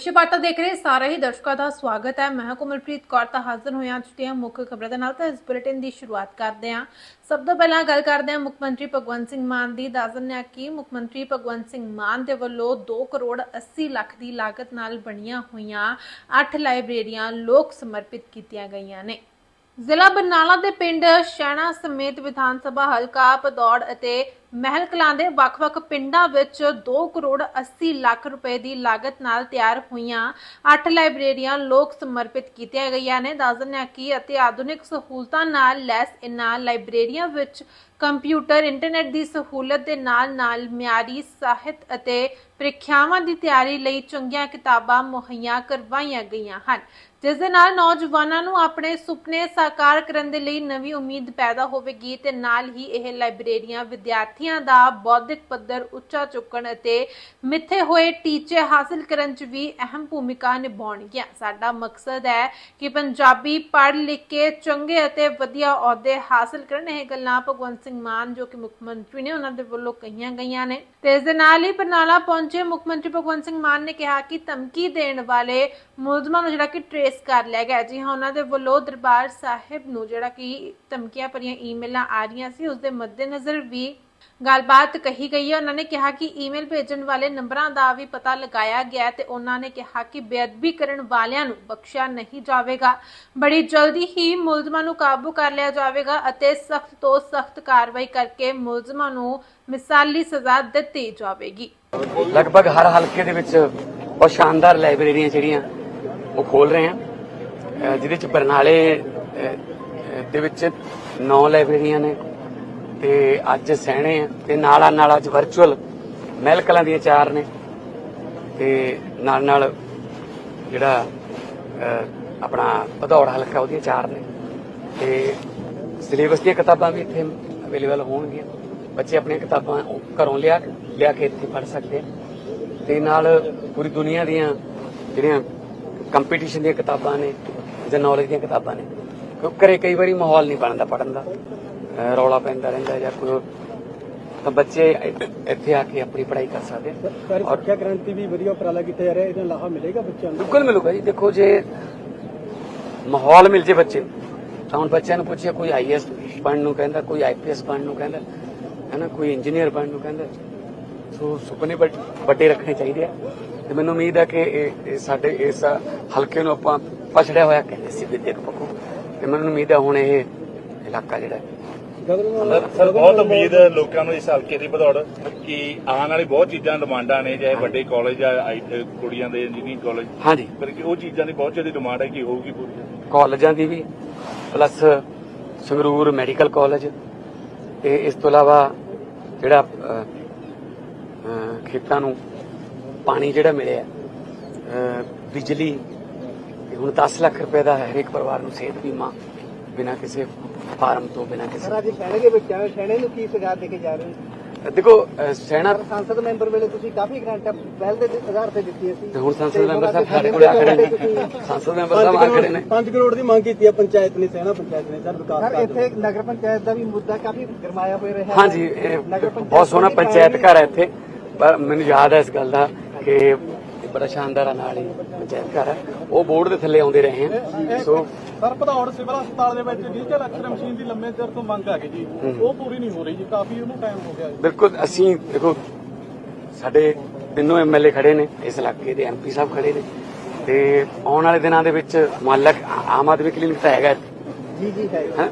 ਵਿਸ਼ੇ ਵਾਰਤਾ ਦੇਖ ਰਹੇ ਸਾਰੇ ਹੀ ਦਰਸ਼ਕਾਂ ਦਾ ਸਵਾਗਤ ਹੈ। ਮੈਂ ਹਾਂ ਕੌਰ, ਤਾਂ ਹਾਜ਼ਰ ਹੋਇਆ ਅੱਜ ਮੁੱਖ ਖਬਰਾਂ ਦੇ ਨਾਲ। ਤਾਂ ਇਸ ਬੁਲੇਟਿਨ ਦੀ ਸ਼ੁਰੂਆਤ ਕਰਦੇ ਹਾਂ। ਸਭ ਤੋਂ ਪਹਿਲਾਂ ਗੱਲ ਕਰਦੇ ਹਾਂ ਮੁੱਖ ਮੰਤਰੀ ਭਗਵੰਤ ਸਿੰਘ ਮਾਨ ਦੀ। ਦੱਸ ਦਿੰਦੇ ਕਿ ਮੁੱਖ ਮੰਤਰੀ ਭਗਵੰਤ ਸਿੰਘ ਮਾਨ ਦੇ ਵੱਲੋਂ 2 ਕਰੋੜ 80 ਲੱਖ ਦੀ ਲਾਗਤ ਨਾਲ ਬਣੀਆਂ ਹੋਈਆਂ 8 ਲਾਇਬ੍ਰੇਰੀਆਂ ਲੋਕ ਸਮਰਪਿਤ ਕੀਤੀਆਂ ਗਈਆਂ ਨੇ। ਜ਼ਿਲ੍ਹਾ ਬਰਨਾਲਾ ਦੇ ਪਿੰਡ ਸ਼ੈਣਾ ਸਮੇਤ ਵਿਧਾਨ ਸਭਾ ਹਲਕਾ ਪਦੌੜ ਅਤੇ ਮਹਿਲ ਕਲਾਂ ਦੇ ਵੱਖ-ਵੱਖ ਪਿੰਡਾਂ ਵਿੱਚ 2 ਕਰੋੜ 80 ਲੱਖ ਰੁਪਏ ਦੀ ਲਾਗਤ ਨਾਲ ਤਿਆਰ ਹੋਈਆਂ 8 ਲਾਇਬ੍ਰੇਰੀਆਂ ਲੋਕ ਸਮਰਪਿਤ ਕੀਤੀਆਂ ਗਈਆਂ ਨੇ। ਦੱਸ ਹਾਂ ਕਿ ਅਤੇ ਆਧੁਨਿਕ ਸਹੂਲਤਾਂ ਨਾਲ ਲੈਸ ਇਨ੍ਹਾਂ ਲਾਇਬ੍ਰੇਰੀਆਂ ਵਿੱਚ ਕੰਪਿਊਟਰ, ਇੰਟਰਨੈਟ ਦੀ ਸਹੂਲਤ ਦੇ ਨਾਲ-ਨਾਲ ਮਿਆਰੀ ਸਾਹਿਤ ਅਤੇ ਪ੍ਰੀਖਿਆਵਾਂ ਦੀ ਤਿਆਰੀ ਲਈ ਚੰਗੀਆਂ ਕਿਤਾਬਾਂ ਮੁਹੱਈਆ ਕਰਵਾਈਆਂ ਗਈਆਂ ਹਨ। ਜਿਸ ਦੇ ਨਾਲ ਨੌਜਵਾਨਾਂ ਨੂੰ ਆਪਣੇ ਸੁਪਨੇ ਸਾਕਾਰ ਕਰਨ ਦੇ ਲਈ ਨਵੀਂ ਉਮੀਦ ਪੈਦਾ ਹੋਵੇਗੀ ਤੇ ਨਾਲ ਹੀ ਇਹ ਲਾਇਬ੍ਰੇਰੀਆਂ ਵਿਦਿਆਰਥੀਆਂ ਦਾ ਬੌਧਿਕ ਪੱਧਰ ਉੱਚਾ ਚੁੱਕਣ ਅਤੇ ਮਿੱਥੇ ਹੋਏ ਟੀਚੇ ਹਾਸਲ ਕਰਨ 'ਚ ਵੀ ਅਹਿਮ ਭੂਮਿਕਾ ਨਿਭਾਉਣਗੀਆਂ। ਸਾਡਾ ਮਕਸਦ ਹੈ ਕਿ ਪੰਜਾਬੀ ਪੜ੍ਹ ਲਿਖ ਕੇ ਚੰਗੇ ਅਤੇ ਵਧੀਆ ਅਹੁਦੇ ਹਾਸਲ ਕਰਨ। ਇਹ ਗੱਲਾਂ ਭਗਵੰਤ ਸਿੰਘ ਮਾਨ, ਜੋ ਕਿ ਮੁੱਖ ਮੰਤਰੀ ਨੇ, ਉਹਨਾਂ ਦੇ ਵੱਲੋਂ ਕਹੀਆਂ ਗਈਆਂ ਨੇ। ਤੇ ਇਸ ਦੇ ਨਾਲ ਹੀ ਬਰਨਾਲਾ ਪਹੁੰਚੇ ਮੁੱਖ ਮੰਤਰੀ ਭਗਵੰਤ ਸਿੰਘ ਮਾਨ ਨੇ ਕਿਹਾ ਕਿ ਧਮਕੀ ਦੇਣ ਵਾਲੇ ਮੁਲਜ਼ਮਾਂ ਨੂੰ ਜਿਹੜਾ ਕਿ ਟਰੇਸ ਕਰ ਲਿਆ ਗਿਆ ਜੀ ਹਾਂ, ਉਹਨਾਂ ਦੇ ਵੱਲੋਂ ਦਰਬਾਰ ਸਾਹਿਬ ਨੂੰ ਜਿਹੜਾ ਕਿ ਧਮਕੀਆਂ ਭਰੀਆਂ ਈਮੇਲਾਂ ਆ ਰਹੀਆਂ ਸੀ। ਉਸ ਦੇ ਮੱਦੇਨਜ਼ਰ ਵੀ ਗੱਲਬਾਤ ਕਹੀ ਗਈ ਹੈ। ਉਹਨਾਂ ਨੇ ਕਿਹਾ ਕਿ ਈਮੇਲ ਭੇਜਣ ਵਾਲੇ ਨੰਬਰਾਂ ਦਾ ਵੀ ਪਤਾ ਲਗਾਇਆ ਗਿਆ ਤੇ ਉਹਨਾਂ ਨੇ ਕਿਹਾ ਕਿ ਬੇਅਦਬੀ ਕਰਨ ਵਾਲਿਆਂ ਨੂੰ ਬਖਸ਼ਿਆ ਨਹੀਂ ਜਾਵੇਗਾ। ਬੜੀ ਜਲਦੀ ਹੀ ਮੁਲਜ਼ਮਾਂ ਨੂੰ ਕਾਬੂ ਕਰ ਲਿਆ ਜਾਵੇਗਾ ਅਤੇ ਸਖਤ ਤੋਂ ਸਖਤ ਕਾਰਵਾਈ ਕਰਕੇ ਮੁਲਜ਼ਮਾਂ ਨੂੰ ਮਿਸਾਲੀ ਸਜ਼ਾ ਦਿੱਤੀ ਜਾਵੇਗੀ। ਲਗਭਗ ਹਰ ਹਲਕੇ ਦੇ ਵਿੱਚ ਬਹੁਤ ਸ਼ਾਨਦਾਰ ਲਾਇਬ੍ਰੇਰੀਆਂ ਜਿਹੜੀਆਂ ਉਹ ਖੋਲ ਰਹੇ ਆ। ਜਿਹਦੇ ਚ ਬਰਨਾਲੇ ਦੇ ਵਿੱਚ 9 ਲਾਇਬ੍ਰੇਰੀਆਂ ਨੇ। ਤੇ ਅੱਜ ਸਹਿਣੇ ਆ ਤੇ ਨਾਲਾ ਨਾਲ ਅੱਜ ਵਰਚੁਅਲ ਮਹਿਲ ਕਲਾਂ ਦੀਆਂ ਚਾਰ ਨੇ। ਤੇ ਨਾਲ ਨਾਲ ਜਿਹੜਾ ਆਪਣਾ ਭਦੌੜ ਹਲਕਾ ਉਹਦੀਆਂ ਚਾਰ ਨੇ। ਤੇ ਸਿਲੇਬਸ ਦੀਆਂ ਕਿਤਾਬਾਂ ਵੀ ਇੱਥੇ ਅਵੇਲੇਬਲ ਹੋਣਗੀਆਂ। ਬੱਚੇ ਆਪਣੀਆਂ ਕਿਤਾਬਾਂ ਉਹ ਘਰੋਂ ਲਿਆ ਲਿਆ ਕੇ ਇੱਥੇ ਪੜ੍ਹ ਸਕਦੇ ਆ। ਤੇ ਨਾਲ ਪੂਰੀ ਦੁਨੀਆ ਦੀਆਂ ਜਿਹੜੀਆਂ ਕੰਪੀਟੀਸ਼ਨ ਦੀਆਂ ਕਿਤਾਬਾਂ ਨੇ ਜਾਂ ਨੌਲੇਜ ਦੀਆਂ ਕਿਤਾਬਾਂ ਨੇ ਕਿਉਂਕਿ ਘਰੇ ਕਈ ਵਾਰੀ ਮਾਹੌਲ ਨਹੀਂ ਬਣਦਾ ਪੜਨ ਦਾ। ਰੌਲਾ ਪੈਂਦਾ ਰਹਿੰਦਾ ਜਾਂ ਕੋਈ ਤਾਂ ਬੱਚੇ ਇੱਥੇ- ਆ ਕੇ ਆਪਣੀ ਪੜ੍ਹਾਈ ਕਰ ਸਕਦੇ ਔਰ ਸਿੱਖਿਆ ਕ੍ਰਾਂਤੀ ਵੀ ਵਧੀਆ ਉਪਰਾਲਾ ਕੀਤਾ ਜਾ ਰਿਹਾ ਇਹਦਾ ਲਾਹਾ ਮਿਲੇਗਾ ਬੱਚਿਆਂ ਨੂੰ? ਬਿਲਕੁਲ ਮਿਲੂਗਾ ਜੀ। ਦੇਖੋ ਜੇ ਮਾਹੌਲ ਮਿਲ ਜੇ ਬੱਚੇ ਤਾਂ ਹੁਣ ਬੱਚਿਆਂ ਨੂੰ ਪੁੱਛਿਆ ਕੋਈ ਆਈਐਸ ਬਣਨ ਨੂੰ ਕਹਿੰਦਾ ਕੋਈ ਆਈਪੀਐਸ ਬਣਨ ਨੂੰ ਕਹਿੰਦਾ ਹੈ ਨਾ ਕੋਈ ਇੰਜੀਨੀਅਰ ਬਣਨ ਨੂੰ ਕਹਿੰਦਾ ਸੋ ਸੁਪਨੇ ਵੱਡ- ਰੱਖਣੇ ਚਾਹੀਦੇ ਆ। ਤੇ ਮੈਨੂੰ ਉਮੀਦ ਹੈ ਕਿ ਸਾਡੇ ਇਸ ਹਲਕੇ ਨੂੰ ਆਪਾਂ ਪਛੜਿਆ ਹੋਇਆ ਕਹਿੰਦੇ ਸੀ ਵਿਦਿਅਕ ਪੱਖੋਂ ਤੇ ਮੈਨੂੰ ਉਮੀਦ ਹੈ ਹੁਣ ਇਹ ਇਲਾਕਾ ਜਿਹੜਾ ਸਰ ਬਹੁਤ ਉਮੀਦ ਹੈ ਲੋਕਾਂ ਨੂੰ ਇਸ ਹਲਕੇ ਦੀ ਵਧੌੜ ਕਿ ਆਉਣ ਵਾਲੀ ਬਹੁਤ ਚੀਜ਼ਾਂ ਡਿਮਾਂਡਾਂ ਨੇ ਚਾਹੇ ਵੱਡੇ ਕਾਲਜ ਆ ਆਈ- ਕੁੜੀਆਂ ਦੇ ਇੰਜੀਨੀਅਰਿੰਗ ਕਾਲਜ ਹਾਂਜੀ। ਪਰ ਕਿ ਉਹ ਚੀਜ਼ਾਂ ਦੀ ਬਹੁਤ ਜ਼ਿਆਦਾ ਡਿਮਾਂਡ ਹੈ ਕਿ ਹੋਊਗੀ ਪੂਰੀ। ਕਾਲਜਾਂ ਦੀ ਵੀ ਪਲੱਸ ਸੰਗਰੂਰ ਮੈਡੀਕਲ ਕਾਲਜ। ਤੇ ਇਸ ਤੋਂ ਇਲਾਵਾ ਜਿਹੜਾ ਖੇਤਾਂ ਨੂੰ ਪਾਣੀ ਜਿਹੜਾ ਮਿਲਿਆ ਬਿਜਲੀ ਤੇ ਹੁਣ 10 ਲੱਖ ਰੁਪਏ ਦਾ ਹਰੇਕ ਪਰਿਵਾਰ ਨੂੰ ਸਿਹਤ ਬੀਮਾ ਬਿਨਾਂ ਕਿਸੇ ਫਾਰਮ ਤੋਂ ਬਿਨਾਂ ਕਿਸੇ ਸਰ ਅੱਜ ਸੈਣੇ ਦੇ ਸੈਣੇ ਨੂੰ ਕੀ ਸਜ਼ਾ ਦੇ ਕੇ ਜਾ ਰਹੇ ਹੋ? ਦੇਖੋ ਸੈਨਾ ਸਰ ਸੰਸਦ ਮੈਂਬਰ ਵੇਲੇ ਤੁਸੀਂ ਕਾਫੀ ਗ੍ਰਾਂਟਾਂ ਪਹਿਲ ਦੇ ਆਧਾਰ ਤੇ ਦਿੱਤੀ ਸੀ। ਤੇ ਹੁਣ ਸੰਸਦ ਮੈਂਬਰ ਸਾਹਿਬ ਸਾਡੇ ਕੋਲ ਆ ਖੜੇ ਨੇ। ਸੰਸਦ ਮੈਂਬਰ ਸਾਹਿਬ ਆ ਖੜੇ ਨੇ। 5 ਕਰੋੜ ਦੀ ਮੰਗ ਕੀਤੀ ਹੈ ਪੰਚਾਇਤ ਨੇ ਸੈਣਾ ਪੰਚਾਇਤ ਨੇ ਸਰ ਵਿਕਾਸ ਸਰ ਇੱਥੇ ਨਗਰ ਪੰਚਾਇਤ ਦਾ ਵੀ ਮੁੱਦਾ ਕਾਫੀ ਗਰਮਾਇਆ ਹੋਇਆ ਰਿਹਾ ਹਾਂਜੀ ਇਹ ਬਹੁਤ ਸੋਹਣਾ ਪੰਚਾਇਤ ਘਰ ਹੈ ਇੱਥੇ। ਪਰ ਮੈਨੂੰ ਯਾਦ ਹੈ ਇਸ ਗੱਲ ਦਾ ਕਿ ਬੜਾ ਸ਼ਾਨਦਾਰ ਨਾਲ ਹੀ ਪੰਚਾਇਤ ਘਰ ਹੈ ਉਹ ਬੋਰਡ ਦੇ ਥੱਲੇ ਆਉਂਦੇ ਰਹੇ ਹਨ ਸੋ ਸਰ ਭਦੌੜ ਸਿਵਲ ਹਸਪਤਾਲ ਦੇ ਵਿੱਚ ਡਿਜੀਟਲ ਐਕਸਰੇ ਮਸ਼ੀਨ ਦੀ ਲੰਮੇ ਚਿਰ ਤੋਂ ਮੰਗ ਆ ਗਈ ਜੀ। ਉਹ ਪੂਰੀ ਨਹੀਂ ਹੋ ਰਹੀ ਜੀ ਕਾਫੀ ਉਹਨੂੰ ਟਾਈਮ ਹੋ ਗਿਆ ਜੀ। ਬਿਲਕੁਲ ਅਸੀਂ ਦੇਖੋ ਸਾਡੇ ਤਿੰਨੋਂ ਐਮਐਲਏ ਖੜੇ ਨੇ ਇਸ ਇਲਾਕੇ ਦੇ ਐਮਪੀ ਸਾਹਿਬ ਖੜੇ ਨੇ। ਤੇ ਆਉਣ ਵਾਲੇ ਦਿਨਾਂ ਦੇ ਵਿੱਚ ਮੁਹੱਲਕ ਆਮ ਆਦਮੀ ਕਲੀਨਿਕ ਤਾਂ ਹੈਗਾ। ਜੀ ਜੀ ਹੈਂ?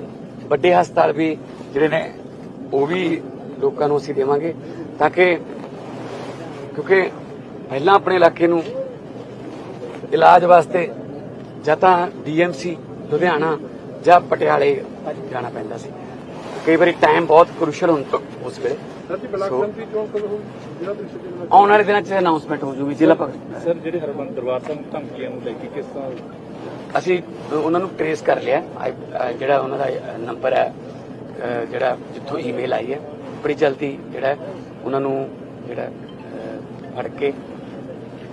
ਵੱਡੇ ਹਸਪਤਾਲ ਵੀ ਜਿਹੜੇ ਨੇ ਉਹ ਵੀ ਲੋਕਾਂ ਨੂੰ ਅਸੀਂ ਦੇਵਾਂਗੇ ਤਾਂ ਕਿ ਕਿਉਂਕਿ ਪਹਿਲਾਂ ਆਪਣੇ ਇਲਾਕੇ ਨੂੰ ਇਲਾਜ ਵਾਸਤੇ ਜਾਂ ਤਾਂ ਡੀਐਮਸੀ ਲੁਧਿਆਣਾ ਜਾਂ ਪਟਿਆਲੇ ਜਾਣਾ ਪੈਂਦਾ ਸੀ। ਕਈ ਵਾਰੀ ਟਾਈਮ ਬਹੁਤ ਕ੍ਰੂਸ਼ਲ ਹੁੰਦਾ ਉਸ ਵੇਲੇ। ਸਰ ਜੀ ਬਲਾਕ ਸੰਮਤੀ ਚੋਣ ਕਦੋਂ ਜਿਹੜਾ ਤੁਸੀਂ ਆਉਣ ਵਾਲੇ ਦਿਨਾਂ 'ਚ ਅਨਾਉਂਸਮੈਂਟ ਹੋ ਜੂਗੀ ਜ਼ਿਲ੍ਹਾ ਭਗਤ ਸਰ ਜਿਹੜੇ ਹਰਮੰਦਰ ਦਰਬਾਰ ਸਾਹਿਬ ਧਮਕੀਆਂ ਨੂੰ ਲੈ ਕੇ ਕਿਸ ਤਰ੍ਹਾਂ ਅਸੀਂ ਉਹਨਾਂ ਨੂੰ ਟਰੇਸ ਕਰ ਲਿਆ। ਅਹ ਜਿਹੜਾ ਉਹਨਾਂ ਦਾ ਨੰਬਰ ਹੈ ਅਹ ਜਿਹੜਾ ਜਿੱਥੋਂ ਈਮੇਲ ਆਈ ਹੈ ਬੜੀ ਜਲਦੀ ਜਿਹੜਾ ਹੈ ਉਹਨਾਂ ਨੂੰ ਜਿਹੜਾ ਅਹ ਫੜ ਕੇ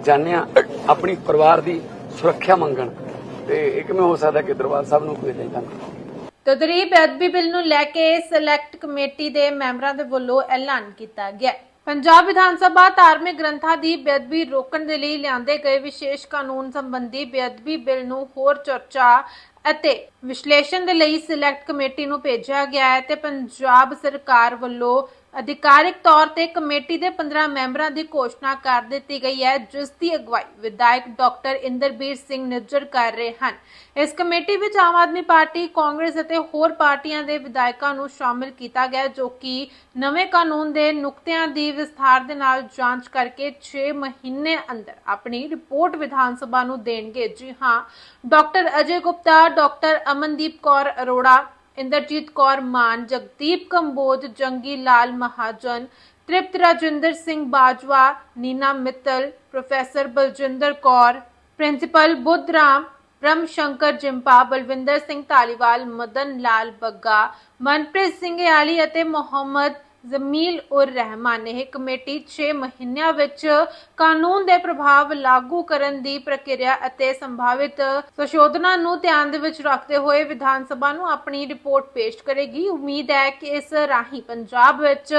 ਜਾਂਦੇ ਹਾਂ, ਆਪਣੀ ਪਰਿਵਾਰ ਦੀ ਸੁਰੱਖਿਆ ਮੰਗਣ। ਤੇ ਇਹ ਕਿਵੇਂ ਹੋ ਸਕਦਾ ਕਿ ਦਰਬਾਰ ਸਾਹਿਬ ਨੂੰ ਕੋਈ ਨਹੀਂ ਤਦਰੀ ਬੇਅਦਬੀ ਬਿੱਲ ਨੂੰ ਲੈ ਕੇ ਸਿਲੈਕਟ ਕਮੇਟੀ ਦੇ ਮੈਂਬਰਾਂ ਦੇ ਵੱਲੋਂ ਐਲਾਨ ਕੀਤਾ ਗਿਆ। ਪੰਜਾਬ ਵਿਧਾਨ ਸਭਾ ਧਾਰਮਿਕ ਗ੍ਰੰਥਾਂ ਦੀ ਬੇਅਦਬੀ ਰੋਕਣ ਦੇ ਲਈ ਲਿਆਂਦੇ ਗਏ ਵਿਸ਼ੇਸ਼ ਕਾਨੂੰਨ ਸੰਬੰਧੀ ਬੇਅਦਬੀ ਬਿੱਲ ਨੂੰ ਹੋਰ ਚਰਚਾ ਅਤੇ ਵਿਸ਼ਲੇਸ਼ਣ ਦੇ ਲਈ ਸਿਲੈਕਟ ਕਮੇਟੀ ਨੂੰ ਭੇਜਿਆ ਗਿਆ ਹੈ ਤੇ ਪੰਜਾਬ ਸਰਕਾਰ ਵੱਲੋਂ ਅਧਿਕਾਰਿਕ ਤੌਰ ਤੇ ਕਮੇਟੀ ਦੇ 15 ਮੈਂਬਰਾਂ ਦੀ ਘੋਸ਼ਣਾ ਕਰ ਦਿੱਤੀ ਗਈ ਹੈ, ਜਿਸ ਦੀ ਅਗਵਾਈ ਵਿਧਾਇਕ ਡਾਕਟਰ ਇੰਦਰਬੀਰ ਸਿੰਘ ਨਿੱਜਰ ਕਰ ਰਹੇ ਹਨ। ਇਸ ਕਮੇਟੀ ਵਿੱਚ ਆਮ ਆਦਮੀ ਪਾਰਟੀ, ਕਾਂਗਰਸ ਅਤੇ ਹੋਰ ਪਾਰਟੀਆਂ ਦੇ ਵਿਧਾਇਕਾਂ ਨੂੰ ਸ਼ਾਮਿਲ ਕੀਤਾ ਗਿਆ, ਜੋ ਕਿ ਨਵੇਂ ਕਾਨੂੰਨ ਦੇ ਨੁਕਤਿਆਂ ਦੀ ਵਿਸਥਾਰ ਦੇ ਨਾਲ ਜਾਂਚ ਕਰਕੇ 6 ਮਹੀਨੇ ਅੰਦਰ ਆਪਣੀ ਰਿਪੋਰਟ ਵਿਧਾਨ ਸਭਾ ਨੂੰ ਦੇਣਗੇ। ਜੀ ਹਾਂ, doctor Ajay Gupta, doctor Amandeep Kaur Arora Inderjit Kaur Mann, Jagdeep Kamboj, Jangi Lal Mahajan, Tripat Rajinder Singh Bajwa, Nina Mittal, professor Baljinder Kaur, principal Budhram Brahm Shankar Jimpa, Balwinder Singh Dhaliwal, Madan Lal Bagga, Manpreet Singh ਯਾਲੀ ਅਤੇ ਮੁਹੰਮਦ ਜ਼ਮੀਲ ਉਰ ਰਹਿਮਾਨ ਨੇ ਕਮੇਟੀ 6 ਮਹੀਨਿਆਂ ਵਿੱਚ ਕਾਨੂੰਨ ਦੇ ਪ੍ਰਭਾਵ ਲਾਗੂ ਕਰਨ ਦੀ ਪ੍ਰਕਿਰਿਆ ਅਤੇ ਸੰਭਾਵਿਤ ਸੰਸ਼ੋਧਨਾਂ ਨੂੰ ਧਿਆਨ ਦੇ ਵਿੱਚ ਰੱਖਦੇ ਹੋਏ ਵਿਧਾਨ ਸਭਾ ਨੂੰ ਆਪਣੀ ਰਿਪੋਰਟ ਪੇਸ਼ ਕਰੇਗੀ। ਉਮੀਦ ਹੈ ਕਿ ਇਸ ਰਾਹੀਂ ਪੰਜਾਬ ਵਿੱਚ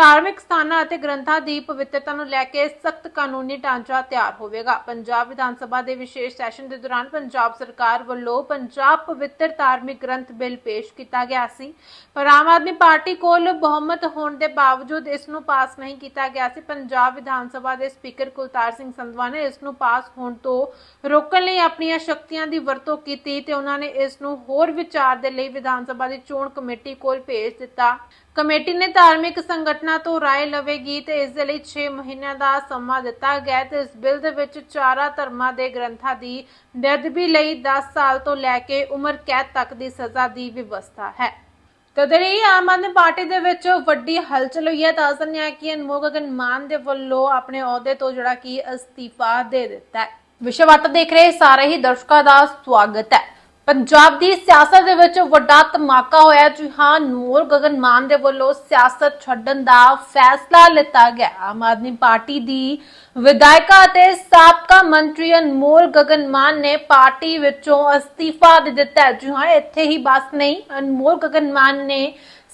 ਧਾਰਮਿਕ ਸਥਾਨਾਂ ਅਤੇ ਗ੍ਰੰਥਾਂ ਦੀ ਪਵਿੱਤਰਤਾ ਨੂੰ ਲੈ ਕੇ ਸਖਤ ਕਾਨੂੰਨੀ ਢਾਂਚਾ ਤਿਆਰ ਹੋਵੇਗਾ। ਪੰਜਾਬ ਵਿਧਾਨ ਸਭਾ ਦੇ ਵਿਸ਼ੇਸ਼ ਸੈਸ਼ਨ ਦੇ ਦੌਰਾਨ ਪੰਜਾਬ ਸਰਕਾਰ ਵੱਲੋਂ ਪੰਜਾਬ ਪਵਿੱਤਰ ਧਾਰਮਿਕ ਗ੍ਰੰਥ ਬਿੱਲ ਪੇਸ਼ ਕੀਤਾ ਗਿਆ ਸੀ। ਪਰ ਆਮ ਆਦਮੀ ਪਾਰਟੀ ਕੋਲ ਬਹੁਮਤ ਹੋਣ ਦੇ ਬਾਵਜੂਦ ਇਸ ਨੂੰ ਪਾਸ ਨਹੀਂ ਕੀਤਾ ਗਿਆ ਸੀ। ਪੰਜਾਬ ਵਿਧਾਨ ਸਭਾ ਦੇ ਸਪੀਕਰ ਕੁਲਤਾਰ ਸਿੰਘ ਸੰਧਵਾ ਨੇ ਇਸ ਨੂੰ ਪਾਸ ਹੋਣ ਤੋਂ ਰੋਕਣ ਲਈ ਆਪਣੀਆਂ ਸ਼ਕਤੀਆਂ ਦੀ ਵਰਤੋਂ ਕੀਤੀ ਤੇ ਉਹਨਾਂ ਨੇ ਇਸ ਨੂੰ ਹੋਰ ਵਿਚਾਰ ਦੇ ਲਈ ਵਿਧਾਨ ਸਭਾ ਦੀ ਚੋਣ ਕਮੇਟੀ ਕੋਲ ਭੇਜ ਦਿੱਤਾ। ਕਮੇਟੀ ਨੇ ਧਾਰਮਿਕ ਸੰਗਠਨਾਂ ਤੋਂ رائے ਲਵੇਗੀ ਤੇ ਇਸ ਦੇ ਲਈ 6 ਮਹੀਨਿਆਂ ਦਾ ਸਮਾਂ ਦਿੱਤਾ ਗਿਆ ਹੈ ਤੇ ਇਸ ਬਿੱਲ ਦੇ ਵਿੱਚ ਚਾਰਾਂ ਧਰਮਾਂ ਦੇ ਗ੍ਰੰਥਾਂ ਦੀ ਬੇਅਦਬੀ ਲਈ 10 ਸਾਲ ਤੋਂ ਲੈ ਕੇ ਉਮਰ ਕੈਦ ਤੱਕ ਦੀ ਸਜ਼ਾ ਦੀ ਵਿਵਸਥਾ ਹੈ ਤਦਰੀ ਆਮ ਆਦਮੀ ਪਾਰਟੀ ਦੇ ਵਿੱਚ ਵੱਡੀ ਹਲਚਲ ਹੋਈ ਹੈ ਦੱਸ ਦਿੰਦੇ ਹਾਂ ਕਿ ਅਨਮੋਲ ਗਗਨ ਮਾਨ ਦੇ ਵੱਲੋਂ ਆਪਣੇ ਅਹੁਦੇ ਤੋਂ ਜਿਹੜਾ ਕਿ ਅਸਤੀਫਾ ਦੇ ਦਿੱਤਾ ਹੈ ਵਿਸ਼ਵਵਟ ਦੇਖ ਰਹੇ ਸਾਰੇ ਹੀ ਦਰਸ਼ਕਾਂ ਦਾ ਸਵਾਗਤ ਹੈ ਪੰਜਾਬ ਦੀ ਸਿਆਸਤ ਦੇ ਵਿੱਚ ਵੱਡਾ ਧਮਾਕਾ ਹੋਇਆ ਜੀ ਹਾਂ, ਨੂਰ ਗਗਨ ਮਾਨ ਦੇ ਵੱਲੋਂ ਸਿਆਸਤ ਛੱਡਣ ਦਾ ਫੈਸਲਾ ਲਿੱਤਾ ਗਿਆ ਆਮ ਆਦਮੀ ਪਾਰਟੀ ਦੀ ਵਿਧਾਇਕਾ ਅਤੇ ਸਾਬਕਾ ਮੰਤਰੀ ਅਨਮੋਲ ਗਗਨ ਮਾਨ ਨੇ ਪਾਰਟੀ ਵਿੱਚੋਂ ਅਸਤੀਫਾ ਦੇ ਦਿੱਤਾ ਹੈ। ਜੀ ਹਾਂ, ਇੱਥੇ ਹੀ ਬਸ ਨਹੀਂ ਅਨਮੋਲ ਗਗਨ ਮਾਨ ਨੇ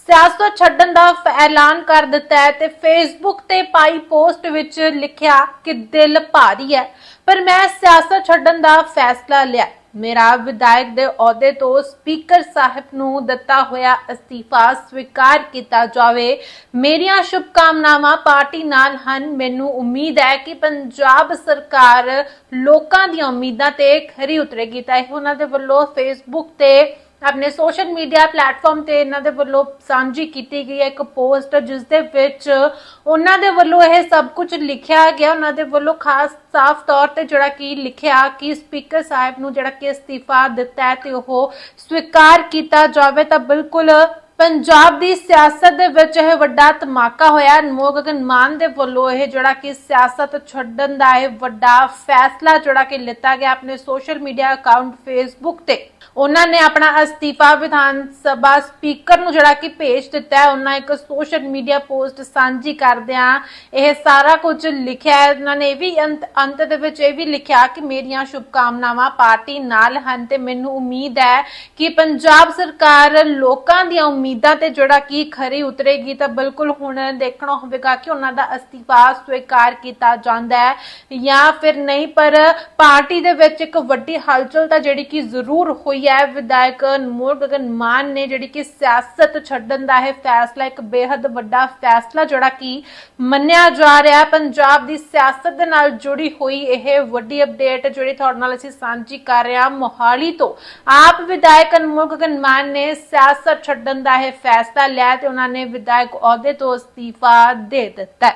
ਸਿਆਸਤ ਛੱਡਣ ਦਾ ਐਲਾਨ ਕਰ ਦਿੱਤਾ ਹੈ ਤੇ ਫੇਸਬੁੱਕ ਤੇ ਪਾਈ ਪੋਸਟ ਵਿੱਚ ਲਿਖਿਆ ਕਿ ਦਿਲ ਭਾਰੀ ਹੈ, ਪਰ ਮੈਂ ਸਿਆਸਤ ਛੱਡਣ ਦਾ ਫੈਸਲਾ ਲਿਆ ਮੇਰਾ ਵਿਧਾਇਕ ਦੇ ਅਹੁਦੇ ਤੋਂ ਸਪੀਕਰ ਸਾਹਿਬ ਨੂੰ ਦਿੱਤਾ ਹੋਇਆ ਅਸਤੀਫਾ ਸਵੀਕਾਰ ਕੀਤਾ ਜਾਵੇ। ਮੇਰੀਆਂ ਸ਼ੁਭਕਾਮਨਾਵਾਂ ਪਾਰਟੀ ਨਾਲ ਹਨ। ਮੈਨੂੰ ਉਮੀਦ ਹੈ ਕਿ ਪੰਜਾਬ ਸਰਕਾਰ ਲੋਕਾਂ ਦੀਆਂ ਉਮੀਦਾਂ ਤੇ ਖਰੀ ਉਤਰੇਗੀ। ਤਾਂ ਇਹ ਉਹਨਾਂ ਦੇ ਵੱਲੋਂ ਫੇਸਬੁੱਕ ਤੇ ਆਪਣੇ ਸੋਸ਼ਲ ਮੀਡੀਆ ਪਲੇਟਫਾਰਮ ਤੇ ਇਹਨਾਂ ਦੇ ਵੱਲੋਂ ਸਾਂਝੀ ਕੀਤੀ ਗਈ ਇੱਕ ਪੋਸਟ, ਜਿਸ ਦੇ ਵਿੱਚ ਉਹਨਾਂ ਦੇ ਵੱਲੋਂ ਇਹ ਸਭ ਕੁਝ ਲਿਖਿਆ ਗਿਆ। ਉਹਨਾਂ ਦੇ ਵੱਲੋਂ ਖਾਸ ਸਾਫ਼ ਤੌਰ ਤੇ ਜਿਹੜਾ ਕਿ ਲਿਖਿਆ ਕਿ ਸਪੀਕਰ ਸਾਹਿਬ ਨੂੰ ਜਿਹੜਾ ਕਿ ਅਸਤੀਫਾ ਦਿੱਤਾ ਹੈ ਤੇ ਉਹ ਸਵੀਕਾਰ ਕੀਤਾ ਜਾਵੇ, ਤਾਂ ਬਿਲਕੁਲ ਪੰਜਾਬ ਦੀ ਸਿਆਸਤ ਦੇ ਵਿੱਚ ਇਹ ਵੱਡਾ ਧਮਾਕਾ ਹੋਇਆ। ਅਨਮੋਗ ਗਗਨ ਮਾਨ ਦੇ ਵੱਲੋਂ ਇਹ ਜਿਹੜਾ ਕਿ ਸਿਆਸਤ ਛੱਡਣ ਦਾ ਇਹ ਵੱਡਾ ਫੈਸਲਾ ਜਿਹੜਾ ਕਿ ਲਿੱਤਾ ਗਿਆ ਆਪਣੇ ਸੋਸ਼ਲ ਮੀਡੀਆ ਅਕਾਊਂਟ ਫੇਸਬੁੱਕ ਤੇ। ਉਹਨਾਂ ਨੇ ਆਪਣਾ ਅਸਤੀਫਾ ਵਿਧਾਨ ਸਭਾ ਸਪੀਕਰ ਨੂੰ ਜਿਹੜਾ ਕਿ ਭੇਜ ਦਿੱਤਾ ਹੈ, ਉਹਨਾਂ ਇੱਕ ਸੋਸ਼ਲ ਮੀਡੀਆ ਪੋਸਟ ਸਾਂਝੀ ਕਰਦਿਆਂ ਇਹ ਸਾਰਾ ਕੁਝ ਲਿਖਿਆ ਹੈ। ਉਹਨਾਂ ਨੇ ਇਹ ਵੀ ਅੰਤ ਦੇ ਵਿੱਚ ਇਹ ਵੀ ਲਿਖਿਆ ਕਿ ਮੇਰੀਆਂ ਸ਼ੁਭਕਾਮਨਾਵਾਂ ਪਾਰਟੀ ਨਾਲ ਹਨ ਤੇ ਮੈਨੂੰ ਉਮੀਦ ਹੈ ਕਿ ਪੰਜਾਬ ਸਰਕਾਰ ਲੋਕਾਂ ਦੀਆਂ ਉਮੀਦਾਂ ਤੇ ਜਿਹੜਾ ਕਿ ਖਰੀ ਉਤਰੇਗੀ ਤਾਂ ਬਿਲਕੁਲ ਹੁਣ ਦੇਖਣਾ ਹੋਵੇਗਾ ਕਿ ਉਹਨਾਂ ਦਾ ਅਸਤੀਫਾ ਸਵੀਕਾਰ ਕੀਤਾ ਜਾਂਦਾ ਹੈ ਜਾਂ ਫਿਰ ਨਹੀਂ, ਪਰ ਪਾਰਟੀ ਦੇ ਵਿੱਚ ਇੱਕ ਵੱਡੀ ਹਲਚਲ ਤਾਂ ਜਿਹੜੀ ਕਿ ਜ਼ਰੂਰ ਹੋਈ ਹੈ, ਵਿਧਾਇਕ ਅਨਮੋਲ ਗਗਨ ਮਾਨ ਨੇ ਜਿਹੜੀ ਕਿ ਸਿਆਸਤ ਛੱਡਣ ਦਾ ਇਹ ਫੈਸਲਾ, ਇੱਕ ਬੇहद ਵੱਡਾ ਫੈਸਲਾ ਜਿਹੜਾ ਕਿ ਮੰਨਿਆ ਜਾ ਰਿਹਾ, ਪੰਜਾਬ ਦੀ ਸਿਆਸਤ ਦੇ ਨਾਲ ਜੁੜੀ ਹੋਈ ਇਹ ਵੱਡੀ ਅਪਡੇਟ ਜਿਹੜੀ ਤੁਹਾਡੇ ਨਾਲ ਅਸੀਂ ਸਾਂਝੀ ਕਰ ਰਹੇ ਹਾਂ ਮੋਹਾਲੀ ਤੋਂ। ਆਪ ਵਿਧਾਇਕ ਅਨਮੋਲ ਗਗਨ ਮਾਨ ਨੇ ਸਿਆਸਤ ਛੱਡਣ ਦਾ ਇਹ ਫੈਸਲਾ ਲਿਆ ਤੇ ਉਹਨਾਂ ਨੇ ਵਿਧਾਇਕ ਅਹੁਦੇ ਤੋਂ ਅਸਤੀਫਾ ਦੇ ਦਿੱਤਾ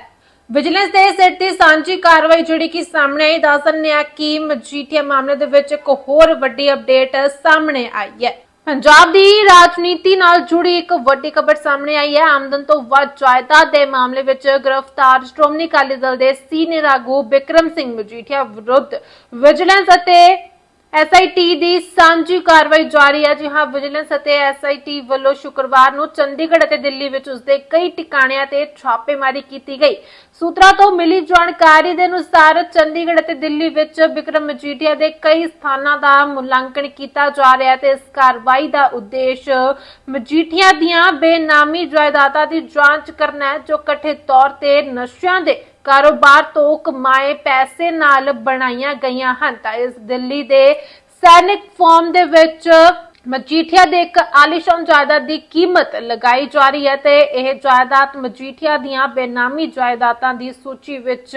ਵਿਜੀਲੈਂਸ ਦੇ ਸਿਰ ਤੇ ਸਾਂਝੀ ਕਾਰਵਾਈ ਜਿਹੜੀ ਕਿ ਸਾਹਮਣੇ ਆਈ, ਦੱਸ ਦਿੰਦੇ ਆ ਕਿ ਮਜੀਠੀਆ ਮਾਮਲੇ ਦੇ ਵਿੱਚ ਇੱਕ ਹੋਰ ਵੱਡੀ ਅਪਡੇਟ ਸਾਹਮਣੇ ਆਈ ਹੈ। ਪੰਜਾਬ ਦੀ ਰਾਜਨੀਤੀ ਨਾਲ ਜੁੜੀ ਇੱਕ ਵੱਡੀ ਖਬਰ ਸਾਹਮਣੇ ਆਈ ਹੈ। ਆਮਦਨ ਤੋਂ ਵੱਧ ਜਾਇਦਾਦ ਦੇ ਮਾਮਲੇ ਵਿੱਚ ਗ੍ਰਿਫਤਾਰ ਸ਼੍ਰੋਮਣੀ ਅਕਾਲੀ ਦਲ ਦੇ ਸੀਨੀਅਰ ਆਗੂ ਬਿਕਰਮ ਸਿੰਘ ਮਜੀਠੀਆ ਵਿਰੁੱਧ ਵਿਜੀਲੈਂਸ ਅਤੇ ਐਸਆਈਟੀ ਦੀ ਸਾਂਝੀ ਕਾਰਵਾਈ ਜਾਰੀ ਹੈ। ਜੀ ਹਾਂ, ਵਿਜੀਲੈਂਸ ਅਤੇ ਐਸਆਈਟੀ ਵੱਲੋਂ ਸ਼ੁੱਕਰਵਾਰ ਨੂੰ ਚੰਡੀਗੜ੍ਹ ਅਤੇ ਦਿੱਲੀ ਵਿੱਚ ਉਸਦੇ ਕਈ ਟਿਕਾਣਿਆਂ ਤੇ ਛਾਪੇਮਾਰੀ ਕੀਤੀ ਗਈ। ਸੂਤਰਾਂ ਤੋਂ ਮਿਲੀ ਜਾਣਕਾਰੀ ਦੇ ਅਨੁਸਾਰ ਚੰਡੀਗੜ੍ਹ ਅਤੇ ਦਿੱਲੀ ਵਿੱਚ ਵਿਕਰਮ ਮਜੀਠੀਆ ਦੇ ਕਈ ਸਥਾਨਾਂ ਦਾ ਮੁਲਾਂਕਣ ਕੀਤਾ ਜਾ ਰਿਹਾ ਹੈ ਤੇ ਇਸ ਕਾਰਵਾਈ ਦਾ ਉਦੇਸ਼ ਮਜੀਠੀਆ ਦੀਆਂ ਬੇਨਾਮੀ ਜਾਇਦਾਦਾਂ ਦੀ ਜਾਂਚ ਕਰਨਾ ਹੈ, ਜੋ ਇਕੱਠੇ ਤੌਰ ਤੇ ਨਸ਼ਿਆਂ ਦੇ ਕਾਰੋਬਾਰ ਤੋਂ ਕਮਾਏ ਪੈਸੇ ਨਾਲ ਬਣਾਈਆਂ ਗਈਆਂ ਹਨ। ਤਾਂ ਇਸ ਦਿੱਲੀ ਦੇ ਸੈਨਿਕ ਫਾਰਮ ਦੇ ਵਿੱਚ ਮਜੀਠੀਆ ਦੇ ਇੱਕ ਆਲੀਸ਼ਾਨ ਜਾਇਦਾਦ ਦੀ ਕੀਮਤ ਲਗਾਈ ਜਾ ਰਹੀ ਹੈ ਤੇ ਇਹ ਜਾਇਦਾਦ ਮਜੀਠੀਆ ਦੀਆਂ ਬੇਨਾਮੀ ਜਾਇਦਾਦਾਂ ਦੀ ਸੂਚੀ ਵਿੱਚ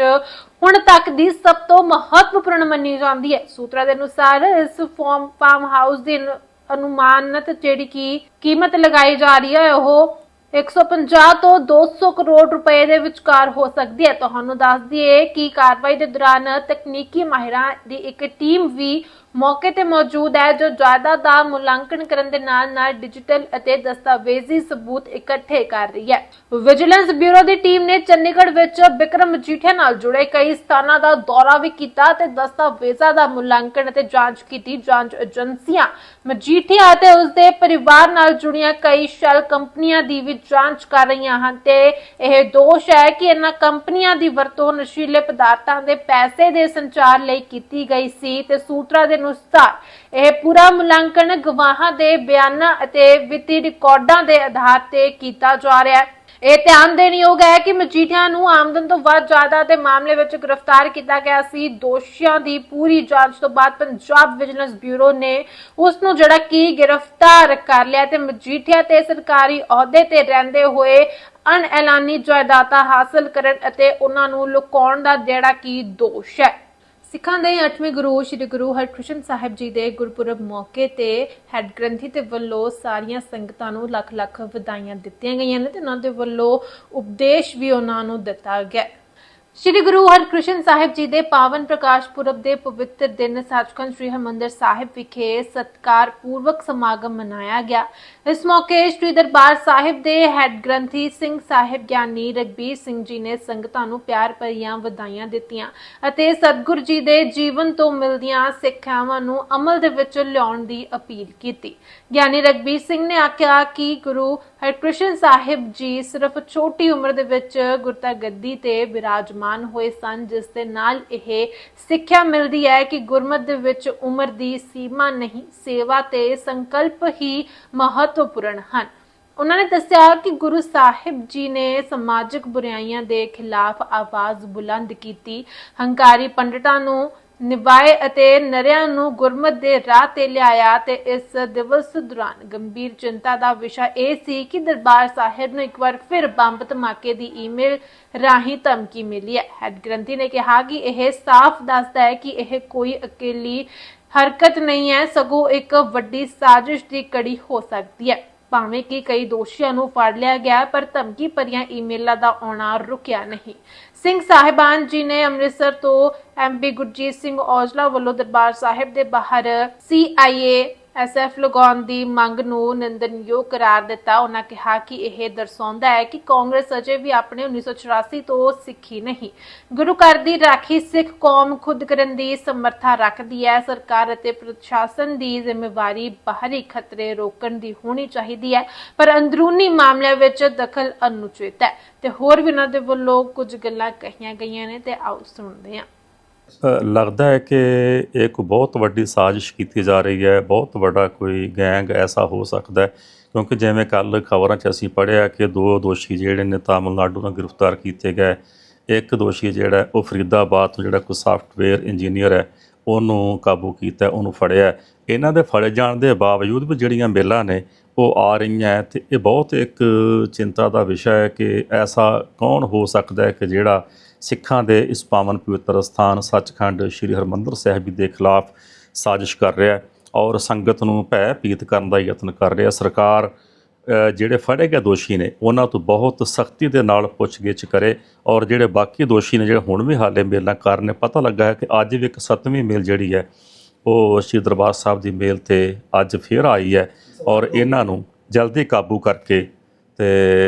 ਹੁਣ ਤੱਕ ਦੀ ਸਭ ਤੋਂ ਮਹੱਤਵਪੂਰਨ ਮੰਨੀ ਜਾਂਦੀ ਹੈ। ਸੂਤਰਾਂ ਦੇ ਅਨੁਸਾਰ ਇਸ ਫਾਰਮ ਫਾਰਮ ਹਾਊਸ ਦੀ ਅਨੁ- ਅਨੁਮਾਨਿਤ ਜਿਹੜੀ ਕੀ ਕੀਮਤ ਲਗਾਈ ਜਾ ਰਹੀ ਹੈ, ਉਹ 150 ਤੋਂ 200 ਕਰੋੜ ਰੁਪਏ ਦੇ ਵਿਚਕਾਰ ਹੋ ਸਕਦੀ ਹੈ। ਤੁਹਾਨੂੰ ਦੱਸ ਦਈਏ ਕਿ ਕਾਰਵਾਈ ਦੇ ਦੌਰਾਨ ਤਕਨੀਕੀ ਮਾਹਿਰਾਂ ਦੀ ਇੱਕ ਟੀਮ ਵੀ ਮੌਕੇ ਤੇ ਮੌਜੂਦ ਹੈ, ਜੋ ਜਾਇਦਾਦ ਦਾ ਮੁਲਾਂਕਣ ਕਰਨ ਦੇ ਨਾਲ-ਨਾਲ ਡਿਜੀਟਲ ਅਤੇ ਦਸਤਾਵੇਜ਼ੀ ਸਬੂਤ ਇਕੱਠੇ ਕਰ ਰਹੀ ਹੈ। ਵਿਜੀਲੈਂਸ ਬਿਊਰੋ ਦੀ ਟੀਮ ਨੇ ਚੰਡੀਗੜ੍ਹ ਵਿੱਚ ਬਿਕਰਮ ਮਜੀਠੀਆ ਨਾਲ ਜੁੜੇ ਕਈ ਸਥਾਨਾਂ ਦਾ ਦੌਰਾ ਵੀ ਕੀਤਾ ਤੇ ਦਸਤਾਵੇਜ਼ਾਂ ਦਾ ਮੁਲਾਂਕਣ ਅਤੇ ਜਾਂਚ ਕੀਤੀ। ਜਾਂਚ ਏਜੰਸੀਆਂ ਮਜੀਠੀਆ ਅਤੇ ਉਸਦੇ ਪਰਿਵਾਰ ਨਾਲ ਜੁੜੀਆਂ ਕਈ ਸ਼ੈਲ ਕੰਪਨੀਆਂ ਦੀ ਵੀ ਜਾਂਚ ਕਰ ਰਹੀਆਂ ਹਨ ਤੇ ਇਹ ਦੋਸ਼ ਹੈ ਕਿ ਇਹਨਾਂ ਕੰਪਨੀਆਂ ਦੀ ਵਰਤੋਂ ਨਸ਼ੀਲੇ ਪਦਾਰਥਾਂ ਦੇ ਪੈਸੇ ਦੇ ਸੰਚਾਰ ਲਈ ਕੀਤੀ ਗਈ ਸੀ ਤੇ ਸੂਤਰਾਂ ਦੇ ਅਨੁਸਾਰ, ਇਹ ਪੂਰਾ ਮੁਲਾਂਕਣ ਗਵਾਹਾਂ ਦੇ ਬਿਆਨਾਂ ਅਤੇ ਵਿੱਤੀ ਰਿਕਾਰਡਾਂ ਦੇ ਆਧਾਰ ਤੇ ਕੀਤਾ ਜਾ ਰਿਹਾ ਹੈ। ਇਹ ਧਿਆਨ ਦੇਣਯੋਗ ਹੈ ਕਿ ਮਜੀਠੀਆ ਨੂੰ ਆਮਦਨ ਤੋਂ ਵੱਧ ਜ਼ਿਆਦਾ ਦੇ ਮਾਮਲੇ ਵਿੱਚ ਗ੍ਰਿਫਤਾਰ ਕੀਤਾ ਗਿਆ ਸੀ। ਦੋਸ਼ੀਆਂ ਦੀ ਪੂਰੀ ਜਾਂਚ ਤੋਂ ਬਾਅਦ ਪੰਜਾਬ ਵਿਜੀਲੈਂਸ ਬਿਊਰੋ ਨੇ ਉਸ ਨੂੰ ਜਿਹੜਾ ਕਿ ਗ੍ਰਿਫਤਾਰ ਕਰ ਲਿਆ ਤੇ ਮਜੀਠੀਆ ਤੇ ਸਰਕਾਰੀ ਅਹੁਦੇ ਤੇ ਰਹਿੰਦੇ ਹੋਏ ਅਣਐਲਾਨੀ ਜਾਇਦਾਦਾਂ ਹਾਸਲ ਕਰਨ ਅਤੇ ਉਹਨਾਂ ਨੂੰ ਲੁਕਾਉਣ ਦਾ ਜਿਹੜਾ ਕਿ ਦੋਸ਼ ਹੈ। ਸਿੱਖਾਂ ਦੇ 8ਵੇਂ ਗੁਰੂ ਸ੍ਰੀ ਗੁਰੂ ਹਰਕ੍ਰਿਸ਼ਨ ਸਾਹਿਬ ਜੀ ਦੇ ਗੁਰਪੁਰਬ ਮੌਕੇ ਤੇ ਹੈੱਡ ਗ੍ਰੰਥੀ ਤੇ ਵੱਲੋਂ ਸਾਰੀਆਂ ਸੰਗਤਾਂ ਨੂੰ ਲੱਖ ਲੱਖ ਵਧਾਈਆਂ ਦਿੱਤੀਆਂ ਗਈਆਂ ਨੇ ਤੇ ਉਹਨਾਂ ਦੇ ਵੱਲੋਂ ਉਪਦੇਸ਼ ਵੀ ਉਹਨਾਂ ਨੂੰ ਦਿੱਤਾ ਗਿਆ ਸ਼੍ਰੀ ਗੁਰੂ ਹਰਕ੍ਰਿਸ਼ਨ ਸਾਹਿਬ ਜੀ ਦੇ ਪਾਵਨ ਪ੍ਰਕਾਸ਼ ਪੁਰਬ ਦੇ ਪਵਿੱਤਰ ਦਿਨ ਸੱਚਖੰਡ ਸ੍ਰੀ ਹਰਿਮੰਦਰ ਸਾਹਿਬ ਵਿਖੇ ਸਤਕਾਰ ਪੂਰਵਕ ਸਮਾਗਮ ਮਨਾਇਆ ਗਿਆ। ਇਸ ਮੌਕੇ ਸ੍ਰੀ ਦਰਬਾਰ ਸਾਹਿਬ ਦੇ ਹੈੱਡ ਗ੍ਰੰਥੀ ਸਿੰਘ ਸਾਹਿਬ ਗਿਆਨੀ ਰਗਬੀਰ ਸਿੰਘ ਜੀ ਨੇ ਸੰਗਤਾਂ ਨੂੰ ਪਿਆਰ ਭਰੀਆਂ ਵਧਾਈਆਂ ਦਿੱਤੀਆਂ ਅਤੇ ਸਤਿਗੁਰ ਜੀ ਦੇ ਜੀਵਨ ਤੋਂ ਮਿਲਦੀਆਂ ਸਿੱਖਿਆਵਾਂ ਨੂੰ ਅਮਲ ਦੇ ਵਿੱਚ ਲਿਆਉਣ ਦੀ ਅਪੀਲ ਕੀਤੀ। ਗਿਆਨੀ ਰਗਬੀਰ ਸਿੰਘ ਨੇ ਆਖਿਆ ਕਿ ਗੁਰੂ ਹਰਕ੍ਰਿਸ਼ਨ ਸਾਹਿਬ ਜੀ ਸਿਰਫ ਛੋਟੀ ਉਮਰ ਦੇ ਵਿੱਚ ਗੁਰਤਾ ਗੱਦੀ ਤੇ ਵਿਰਾਜਮਾਨ ਹੋਏ ਸਨ, ਜਿਸ ਦੇ ਨਾਲ ਇਹ ਸਿੱਖਿਆ ਮਿਲਦੀ ਹੈ ਕਿ ਗੁਰਮਤ ਦੇ ਵਿੱਚ ਉਮਰ ਦੀ ਸੀਮਾ ਨਹੀਂ, ਸੇਵਾ ਤੇ ਸੰਕਲਪ ਹੀ ਮਹੱਤਵਪੂਰਨ ਹਨ। ਉਹਨਾਂ ਨੇ ਦੱਸਿਆ ਕਿ ਗੁਰੂ ਸਾਹਿਬ ਜੀ ਨੇ ਸਮਾਜਿਕ ਬੁਰਾਈਆਂ ਦੇ ਖਿਲਾਫ ਆਵਾਜ਼ ਬੁਲੰਦ ਕੀਤੀ। ਹੰਕਾਰੀ ਪੰਡਤਾਂ ਨੂੰ ਨਿਭਾਏ ਅਤੇ ਨਰਿਆਂ ਨੂੰ ਗੁਰਮਤ ਦੇ ਰਾਹ ਤੇ ਲਿਆਇਆ ਤੇ ਇਸ ਦਿਵਸ ਦੌਰਾਨ ਗੰਭੀਰ ਚਿੰਤਾ ਦਾ ਵਿਸ਼ਾ ਇਹ ਸੀ ਕਿ ਦਰਬਾਰ ਸਾਹਿਬ ਨੂੰ ਇੱਕ ਵਾਰ ਫਿਰ ਬੰਬ ਧਮਾਕੇ ਦੀ ਈਮੇਲ ਰਾਹੀਂ ਧਮਕੀ ਮਿਲੀ ਹੈ। ਹੈਡ ਗ੍ਰੰਥੀ ਨੇ ਕਿਹਾ ਕਿ ਇਹ ਸਾਫ਼ ਦੱਸਦਾ ਹੈ ਕਿ ਇਹ ਕੋਈ ਅਕੇਲੀ ਹਰਕਤ ਨਹੀਂ ਹੈ, ਸਗੋਂ ਇੱਕ ਵੱਡੀ ਸਾਜ਼ਿਸ਼ ਦੀ ਕੜੀ ਹੋ ਸਕਦੀ ਹੈ। ਭਾਵੇਂ ਕਿ ਕਈ ਦੋਸ਼ੀਆਂ ਨੂੰ ਫੜ ਲਿਆ ਗਿਆ, ਪਰ ਧਮਕੀ ਭਰੀਆਂ ਈਮੇਲਾਂ ਦਾ ਆਉਣਾ ਰੁਕਿਆ ਨਹੀਂ। ਸਿੰਘ ਸਾਹਿਬਾਨ ਜੀ ਨੇ ਅੰਮ੍ਰਿਤਸਰ ਤੋਂ ਐਮਪੀ ਗੁਰਜੀਤ ਸਿੰਘ ਔਜਲਾ ਵੱਲੋਂ ਦਰਬਾਰ ਸਾਹਿਬ ਦੇ ਬਾਹਰ ਸੀਆਈਏ ਐਸਐਫ ਲਗਾਉਣ ਦੀ ਮੰਗ ਨੂੰ ਨਿੰਦਨਯੋਗ ਕਰਾਰ ਦਿੱਤਾ। ਉਹਨਾਂ ਕਿਹਾ ਕਿ ਇਹ ਦਰਸਾਉਂਦਾ ਹੈ ਕਿ ਕਾਂਗਰਸ ਅਜੇ ਵੀ ਆਪਣੇ 1984 ਤੋਂ ਸਿੱਖੀ ਨਹੀਂ। ਗੁਰੂ ਘਰ ਦੀ ਰਾਖੀ ਸਿੱਖ ਕੌਮ ਖੁਦ ਕਰਨ ਦੀ ਸਮਰੱਥਾ ਰੱਖਦੀ ਹੈ। ਸਰਕਾਰ ਅਤੇ ਪ੍ਰਸ਼ਾਸਨ ਦੀ ਜ਼ਿੰਮੇਵਾਰੀ ਬਾਹਰੀ ਖਤਰੇ ਰੋਕਣ ਦੀ ਹੋਣੀ ਚਾਹੀਦੀ ਹੈ, ਪਰ ਅੰਦਰੂਨੀ ਮਾਮਲਿਆਂ ਵਿੱਚ ਦਖਲ ਅਨੁਚਿਤ ਹੈ। ਤੇ ਹੋਰ ਵੀ ਉਹਨਾਂ ਦੇ ਵੱਲੋਂ ਕੁਝ ਗੱਲਾਂ ਕਹੀਆਂ ਗਈਆਂ ਨੇ ਤੇ ਆਓ ਸੁਣਦੇ ਹਾਂ। ਲੱਗਦਾ ਹੈ ਕਿ ਇਹ ਕੋਈ ਬਹੁਤ ਵੱਡੀ ਸਾਜ਼ਿਸ਼ ਕੀਤੀ ਜਾ ਰਹੀ ਹੈ, ਬਹੁਤ ਵੱਡਾ ਕੋਈ ਗੈਂਗ ਐਸਾ ਹੋ ਸਕਦਾ ਹੈ, ਕਿਉਂਕਿ ਜਿਵੇਂ ਕੱਲ ਖਬਰਾਂ 'ਚ ਅਸੀਂ ਪੜ੍ਹਿਆ ਕਿ ਦੋ ਦੋਸ਼ੀ ਜਿਹੜੇ ਨੇ ਤਾਮਿਲਨਾਡੂ ਤੋਂ ਗ੍ਰਿਫਤਾਰ ਕੀਤੇ ਗਏ ਇੱਕ ਦੋਸ਼ੀ ਜਿਹੜਾ ਉਹ ਫਰੀਦਾਬਾਦ ਤੋਂ ਜਿਹੜਾ ਕੋਈ ਸਾਫਟਵੇਅਰ ਇੰਜੀਨੀਅਰ ਹੈ, ਉਹਨੂੰ ਕਾਬੂ ਕੀਤਾ, ਉਹਨੂੰ ਫੜਿਆ ਇਹਨਾਂ ਦੇ ਫੜੇ ਜਾਣ ਦੇ ਬਾਵਜੂਦ ਵੀ ਜਿਹੜੀਆਂ ਮੇਲਾਂ ਨੇ, ਉਹ ਆ ਰਹੀਆਂ ਹੈ ਤੇ ਇਹ ਬਹੁਤ ਇੱਕ ਚਿੰਤਾ ਦਾ ਵਿਸ਼ਾ ਹੈ ਕਿ ਐਸਾ ਕੌਣ ਹੋ ਸਕਦਾ ਹੈ ਕਿ ਜਿਹੜਾ ਸਿੱਖਾਂ ਦੇ ਇਸ ਪਾਵਨ ਪਵਿੱਤਰ ਸਥਾਨ ਸੱਚਖੰਡ ਸ੍ਰੀ ਹਰਮੰਦਰ ਸਾਹਿਬ ਜੀ ਦੇ ਖਿਲਾਫ ਸਾਜ਼ਿਸ਼ ਕਰ ਰਿਹਾ ਹੈ ਔਰ ਸੰਗਤ ਨੂੰ ਭੈ ਭੀਤ ਕਰਨ ਦਾ ਯਤਨ ਕਰ ਰਿਹਾ ਸਰਕਾਰ ਜਿਹੜੇ ਫੜੇ ਗਏ ਦੋਸ਼ੀ ਨੇ, ਉਹਨਾਂ ਤੋਂ ਬਹੁਤ ਸਖਤੀ ਦੇ ਨਾਲ ਪੁੱਛਗਿੱਛ ਕਰੇ ਔਰ ਜਿਹੜੇ ਬਾਕੀ ਦੋਸ਼ੀ ਨੇ, ਜਿਹੜੇ ਹੁਣ ਵੀ ਹਾਲੇ ਮੇਲਾਂ ਕਾਰਨ ਨੇ, ਪਤਾ ਲੱਗਾ ਹੈ ਕਿ ਅੱਜ ਵੀ ਇੱਕ ਸੱਤਵੀਂ ਮੇਲ ਜਿਹੜੀ ਹੈ, ਉਹ ਸ਼੍ਰੀ ਦਰਬਾਰ ਸਾਹਿਬ ਦੀ ਮੇਲ ਤੇ ਅੱਜ ਫੇਰ ਆਈ ਹੈ ਔਰ ਇਹਨਾਂ ਨੂੰ ਜਲਦੀ ਕਾਬੂ ਕਰਕੇ ਤੇ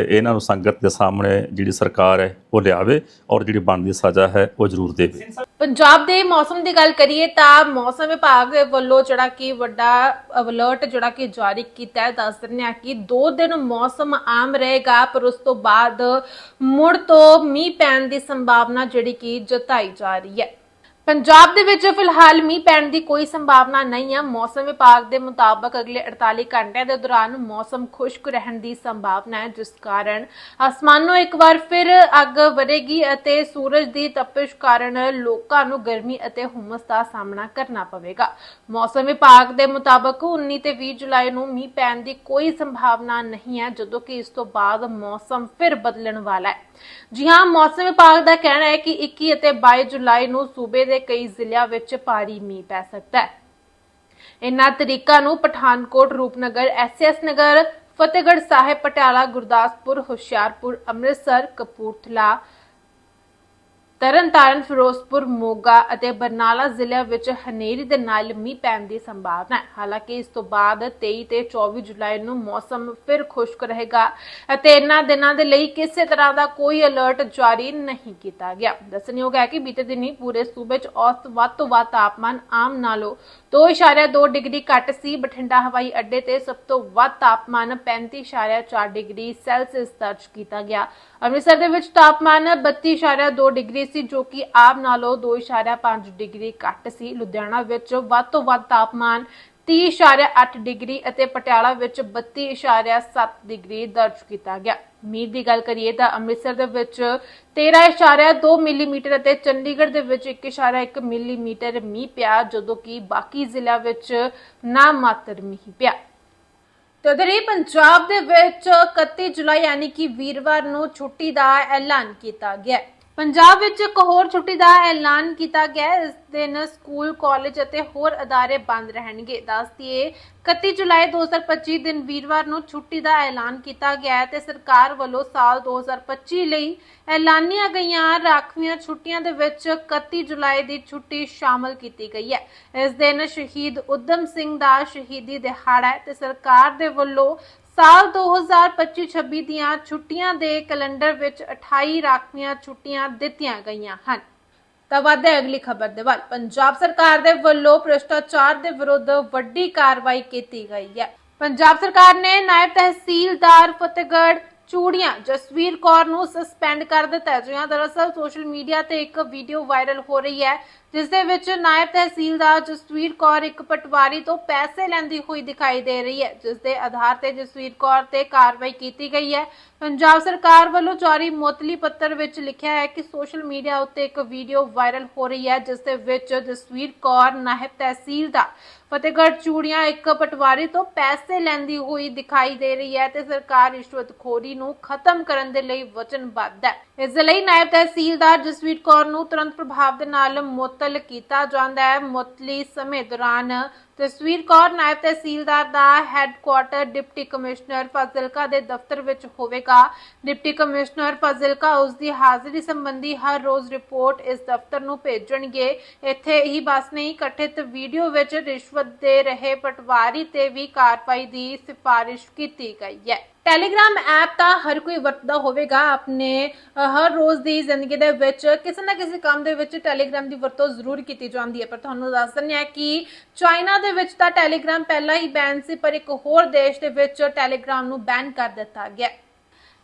ਇਹਨਾਂ ਨੂੰ ਸੰਗਤ ਦੇ ਸਾਹਮਣੇ ਜਿਹੜੀ ਸਰਕਾਰ ਹੈ, ਉਹ ਲਿਆਵੇ ਔਰ ਜਿਹੜੀ ਬਣਦੀ ਸਜ਼ਾ ਹੈ, ਉਹ ਜ਼ਰੂਰ ਦੇਵੇ। ਪੰਜਾਬ ਦੇ ਮੌਸਮ ਦੀ ਗੱਲ ਕਰੀਏ ਤਾਂ ਮੌਸਮ ਵਿਭਾਗ ਦੇ ਵੱਲੋਂ ਜਿਹੜਾ ਕਿ ਵੱਡਾ ਅਲਰਟ ਜਿਹੜਾ ਕਿ ਜਾਰੀ ਕੀਤਾ ਹੈ, ਦੱਸ ਦਿੰਦੇ ਹਾਂ ਕਿ 2 ਦਿਨ ਮੌਸਮ ਆਮ ਰਹੇਗਾ, ਪਰ ਉਸ ਤੋਂ ਬਾਅਦ ਮੁੜ ਤੋਂ ਮੀਂਹ ਪੈਣ ਦੀ ਸੰਭਾਵਨਾ ਜਿਹੜੀ ਕਿ ਜਤਾਈ ਜਾ ਰਹੀ ਹੈ। ਪੰਜਾਬ ਦੇ ਵਿੱਚ ਫਿਲਹਾਲ ਮੀਂਹ ਪੈਣ ਦੀ ਕੋਈ ਸੰਭਾਵਨਾ ਨਹੀਂ ਹੈ ਮੌਸਮ ਵਿਭਾਗ ਦੇ ਮੁਤਾਬਕ ਅਗਲੇ 48 ਘੰਟਿਆਂ ਦੇ ਦੌਰਾਨ ਮੌਸਮ ਖੁਸ਼ਕ ਰਹਿਣ ਦੀ ਸੰਭਾਵਨਾ ਹੈ, ਜਿਸ ਕਾਰਨ ਅਸਮਾਨੋਂ ਇੱਕ ਵਾਰ ਫਿਰ ਅੱਗ ਵਧੇਗੀ ਅਤੇ ਸੂਰਜ ਦੀ ਤਪਸ਼ ਕਾਰਨ ਲੋਕਾਂ ਨੂੰ ਗਰਮੀ ਅਤੇ ਹੁਮਸ ਦਾ ਸਾਹਮਣਾ ਕਰਨਾ ਪਵੇਗਾ। ਮੌਸਮ ਵਿਭਾਗ ਦੇ ਮੁਤਾਬਕ 19 ਤੇ 20 ਜੁਲਾਈ ਨੂੰ ਮੀਂਹ ਪੈਣ ਦੀ ਕੋਈ ਸੰਭਾਵਨਾ ਨਹੀਂ ਹੈ, ਜਦੋਂ ਕਿ ਇਸ ਤੋਂ ਬਾਅਦ ਮੌਸਮ ਫਿਰ ਬਦਲਣ ਵਾਲਾ ਹੈ। ਜੀ ਹਾਂ, ਮੌਸਮ ਵਿਭਾਗ ਦਾ ਕਹਿਣਾ ਹੈ ਕਿ 21 ਅਤੇ 22 ਜੁਲਾਈ ਨੂੰ ਸੂਬੇ ਦੇ ਕਈ ਜ਼ਿਲ੍ਹਿਆਂ ਵਿੱਚ ਭਾਰੀ ਮੀਂਹ ਪੈ ਸਕਦਾ ਹੈ। ਇਨ੍ਹਾਂ ਤਰੀਕਾਂ ਨੂੰ ਪਠਾਨਕੋਟ, ਰੂਪਨਗਰ ਐਸਐਸ ਨਗਰ, ਫਤਿਹਗੜ੍ਹ ਸਾਹਿਬ, ਪਟਿਆਲਾ, ਗੁਰਦਾਸਪੁਰ, ਹੁਸ਼ਿਆਰਪੁਰ, ਅੰਮ੍ਰਿਤਸਰ, ਕਪੂਰਥਲਾ ਤਰਨਤਾਰਨ, ਫਿਰੋਜ਼ਪੁਰ, ਮੋਗਾ ਅਤੇ ਬਰਨਾਲਾ ਜ਼ਿਲ੍ਹਿਆਂ ਵਿੱਚ ਹਨੇਰੀ ਦੇ ਨਾਲ ਮੀਂਹ ਪੈਣ ਦੀ ਸੰਭਾਵਨਾ ਹੈ। ਹਾਲਾਂਕਿ ਇਸ ਤੋਂ ਬਾਅਦ 23 ਤੇ 24 ਜੁਲਾਈ ਨੂੰ ਮੌਸਮ ਫਿਰ ਖੁਸ਼ਕ ਰਹੇਗਾ ਅਤੇ ਇਨ੍ਹਾਂ ਦਿਨਾਂ ਦੇ ਲਈ ਕਿਸੇ ਤਰ੍ਹਾਂ ਦਾ ਕੋਈ ਅਲਰਟ ਜਾਰੀ ਨਹੀਂ ਕੀਤਾ ਗਿਆ। ਦੱਸਣਯੋਗ ਹੈ ਕਿ ਬੀਤੇ ਦਿਨੀ ਪੂਰੇ ਸੂਬੇ 'ਚ ਔਸਤ ਵੱਧ ਤੋਂ ਵੱਧ ਤਾਪਮਾਨ ਆਮ ਨਾਲੋਂ 2.2 ਡਿਗਰੀ ਘੱਟ ਸੀ। ਬਠਿੰਡਾ, ਹਵਾਈ ਅੱਡੇ ਤੇ ਸਭ ਤੋਂ ਵੱਧ ਤਾਪਮਾਨ 35.4 ਡਿਗਰੀ ਸੈਲਸੀਅਸ ਦਰਜ ਕੀਤਾ ਗਿਆ। ਅੰਮ੍ਰਿਤਸਰ ਦੇ ਵਿੱਚ ਤਾਪਮਾਨ 32.2 ਡਿਗਰੀ ਸੀ, ਜੋ ਕਿ ਆਮ ਨਾਲੋਂ 2.5 ਡਿਗਰੀ ਘੱਟ ਸੀ। ਲੁਧਿਆਣਾ ਵਿੱਚ ਵੱਧ ਤੋਂ ਵੱਧ ਤਾਪਮਾਨ 30.8 ਡਿਗਰੀ ਅਤੇ ਪਟਿਆਲਾ ਵਿੱਚ 32.7 ਡਿਗਰੀ ਦਰਜ ਕੀਤਾ ਗਿਆ। ਮੀਂਹ ਦੀ ਗੱਲ ਕਰੀਏ ਤਾਂ ਅੰਮ੍ਰਿਤਸਰ ਦੇ ਵਿੱਚ 13.2 ਮਿਲੀਮੀਟਰ ਅਤੇ ਚੰਡੀਗੜ੍ਹ ਦੇ ਵਿੱਚ 1.1 ਮਿਲੀਮੀਟਰ ਮੀਂਹ ਪਿਆ, ਜਦੋਂ ਕਿ ਬਾਕੀ ਜ਼ਿਲ੍ਹਿਆਂ ਵਿੱਚ ਨਾ ਮਾਤਰ ਮੀਂਹ ਪਿਆ। ਤੇ ਉਧਰ ਹੀ ਪੰਜਾਬ ਦੇ ਵਿੱਚ 31 ਜੁਲਾਈ ਯਾਨੀ ਕਿ ਵੀਰਵਾਰ ਨੂੰ ਛੁੱਟੀ ਦਾ ਐਲਾਨ ਕੀਤਾ ਗਿਆ ਹੈ। ਪੰਜਾਬ ਵਿੱਚ ਇੱਕ ਹੋਰ ਛੁੱਟੀ ਦਾ ਐਲਾਨ ਕੀਤਾ ਗਿਆ ਹੈ। ਇਸ ਦਿਨ ਸਕੂਲ, ਕਾਲਜ ਅਤੇ ਹੋਰ ਅਦਾਰੇ ਬੰਦ ਰਹਿਣਗੇ ਦੱਸ ਦਈਏ 31 ਜੁਲਾਈ 2025 ਦਿਨ ਵੀਰਵਾਰ ਨੂੰ ਛੁੱਟੀ ਦਾ ਐਲਾਨ ਕੀਤਾ ਗਿਆ ਹੈ ਤੇ ਸਰਕਾਰ ਵੱਲੋਂ ਸਾਲ 2025 ਲਈ ਐਲਾਨੀਆਂ ਗਈਆਂ ਰਾਖਵੀਆਂ ਛੁੱਟੀਆਂ ਦੇ ਵਿੱਚ 31 ਜੁਲਾਈ ਦੀ ਛੁੱਟੀ ਸ਼ਾਮਲ ਕੀਤੀ ਗਈ ਹੈ ਇਸ ਦਿਨ ਸ਼ਹੀਦ ਉਦਮ ਸਿੰਘ ਦਾ ਸ਼ਹੀਦੀ ਦਿਹਾੜਾ ਹੈ ਤੇ ਸਰਕਾਰ ਦੇ ਵੱਲੋਂ ਸਾਲ 2025-26 ਦੀਆਂ ਛੁੱਟੀਆਂ ਦੇ ਕੈਲੰਡਰ ਵਿੱਚ 28 ਰਾਖਵੀਆਂ ਛੁੱਟੀਆਂ ਦਿੱਤੀਆਂ ਗਈਆਂ ਹਨ। ਤਾਂ ਵੱਧਦੇ ਅਗਲੀ ਖਬਰ ਦੇ ਵੱਲ। ਪੰਜਾਬ ਸਰਕਾਰ ਦੇ ਵੱਲੋਂ ਭ੍ਰਿਸ਼ਟਾਚਾਰ ਦੇ ਵਿਰੁੱਧ ਵੱਡੀ ਕਾਰਵਾਈ ਕੀਤੀ ਗਈ ਹੈ। ਪੰਜਾਬ ਸਰਕਾਰ ਨੇ ਨਾਇਬ ਤਹਿਸੀਲਦਾਰ ਫਤਿਹਗੜ੍ਹ ਚੂੜੀਆਂ ਜਸਵੀਰ ਕੌਰ ਨੂੰ ਸਸਪੈਂਡ ਕਰ ਦਿੱਤਾ ਹੈ। ਜੀ ਦਰਅਸਲ ਸੋਸ਼ਲ ਮੀਡੀਆ ਤੇ ਇੱਕ ਵੀਡੀਓ ਵਾਇਰਲ ਹੋ ਰਹੀ ਹੈ। ਜਿਸ ਦੇ ਵਿੱਚ ਨਾਇਬ ਤਹਿਸੀਲਦਾਰ ਜਸਵੀਰ ਕੌਰ ਇੱਕ ਪਟਵਾਰੀ ਤੋਂ ਪੈਸੇ ਲੈਂਦੀ ਹੋਈ ਦਿਖਾਈ ਦੇ ਰਹੀ ਹੈ। ਜਿਸ ਦੇ ਆਧਾਰ ਤੇ ਜਸਵੀਰ ਕੌਰ ਤੇ ਕਾਰਵਾਈ ਕੀਤੀ ਗਈ ਹੈ। ਪੰਜਾਬ ਸਰਕਾਰ ਵੱਲੋਂ ਜਾਰੀ ਮੋਤਲੀ ਪੱਤਰ ਵਿੱਚ ਲਿਖਿਆ ਹੈ ਕਿ ਸੋਸ਼ਲ ਮੀਡੀਆ ਉੱਤੇ ਇੱਕ ਵੀਡੀਓ ਵਾਇਰਲ ਹੋ ਰਹੀ ਹੈ, ਜਿਸ ਦੇ ਵਿੱਚ ਜਸਵੀਰ ਕੌਰ ਨਾਇਬ ਤਹਿਸੀਲਦਾਰ ਫਤਿਹਗੜ੍ਹ ਚੂੜੀਆਂ ਇੱਕ ਪਟਵਾਰੀ ਤੋਂ ਪੈਸੇ ਲੈਂਦੀ ਹੋਈ ਦਿਖਾਈ ਦੇ ਰਹੀ ਹੈ ਤੇ ਸਰਕਾਰ ਰਿਸ਼ਵਤਖੋਰੀ ਨੂੰ ਖਤਮ ਕਰਨ ਦੇ ਲਈ ਵਚਨਬੱਧ ਹੈ। ਇਸ ਦੇ ਲਈ ਨਾਇਬ ਤਹਿਸੀਲਦਾਰ ਜਸਵੀਰ ਕੌਰ ਨੂੰ ਤੁਰੰਤ ਪ੍ਰਭਾਵ ਦੇ ਨਾਲ ਮੁਅੱਤਲ ਕੀਤਾ ਜਾਂਦਾ ਹੈ। ਮੁਅੱਤਲੀ ਸਮੇਂ ਦੌਰਾਨ ਤਸਵੀਰ ਕੌਰ ਨਾਇਬ ਤਹਿਸੀਲਦਾਰ ਦਾ ਹੈੱਡਕੁਆਟਰ ਡਿਪਟੀ ਕਮਿਸ਼ਨਰ ਫਾਜ਼ਿਲਕਾ ਦੇ ਦਫ਼ਤਰ ਵਿੱਚ ਹੋਵੇਗਾ। ਡਿਪਟੀ ਕਮਿਸ਼ਨਰ ਫਾਜ਼ਿਲਕਾ ਉਸ ਦੀ ਹਾਜ਼ਰੀ ਸੰਬੰਧੀ ਹਰ ਰੋਜ਼ ਰਿਪੋਰਟ ਇਸ ਦਫ਼ਤਰ ਨੂੰ ਭੇਜਣਗੇ। ਇੱਥੇ ਹੀ ਬਸ ਨਹੀਂ ਕਠਿਤ ਵੀਡੀਓ ਵਿੱਚ ਰਿਸ਼ਵਤ ਦੇ ਰਹੇ ਪਟਵਾਰੀ ਤੇ ਵੀ ਕਾਰਵਾਈ ਦੀ ਸਿਫਾਰਿਸ਼ ਕੀਤੀ ਗਈ ਹੈ। ਟੈਲੀਗ੍ਰਾਮ ਐਪ ਤਾਂ ਹਰ ਕੋਈ ਵਰਤਦਾ ਹੋਵੇਗਾ ਆਪਣੇ ਹਰ ਰੋਜ਼ ਦੀ ਜ਼ਿੰਦਗੀ ਦੇ ਵਿੱਚ। ਕਿਸੇ ਨਾ ਕਿਸੇ ਕੰਮ ਦੇ ਵਿੱਚ ਟੈਲੀਗ੍ਰਾਮ ਦੀ ਵਰਤੋਂ ਜ਼ਰੂਰ ਕੀਤੀ ਜਾਂਦੀ ਹੈ। ਪਰ ਤੁਹਾਨੂੰ ਦੱਸ ਦਿੰਦੇ ਹਾਂ ਕਿ ਚਾਈਨਾ ਦੇ ਵਿੱਚ ਤਾਂ ਟੈਲੀਗ੍ਰਾਮ ਪਹਿਲਾਂ ਹੀ ਬੈਨ ਸੀ, ਪਰ ਇੱਕ ਹੋਰ ਦੇਸ਼ ਦੇ ਵਿੱਚ ਟੈਲੀਗ੍ਰਾਮ ਨੂੰ ਬੈਨ ਕਰ ਦਿੱਤਾ ਗਿਆ।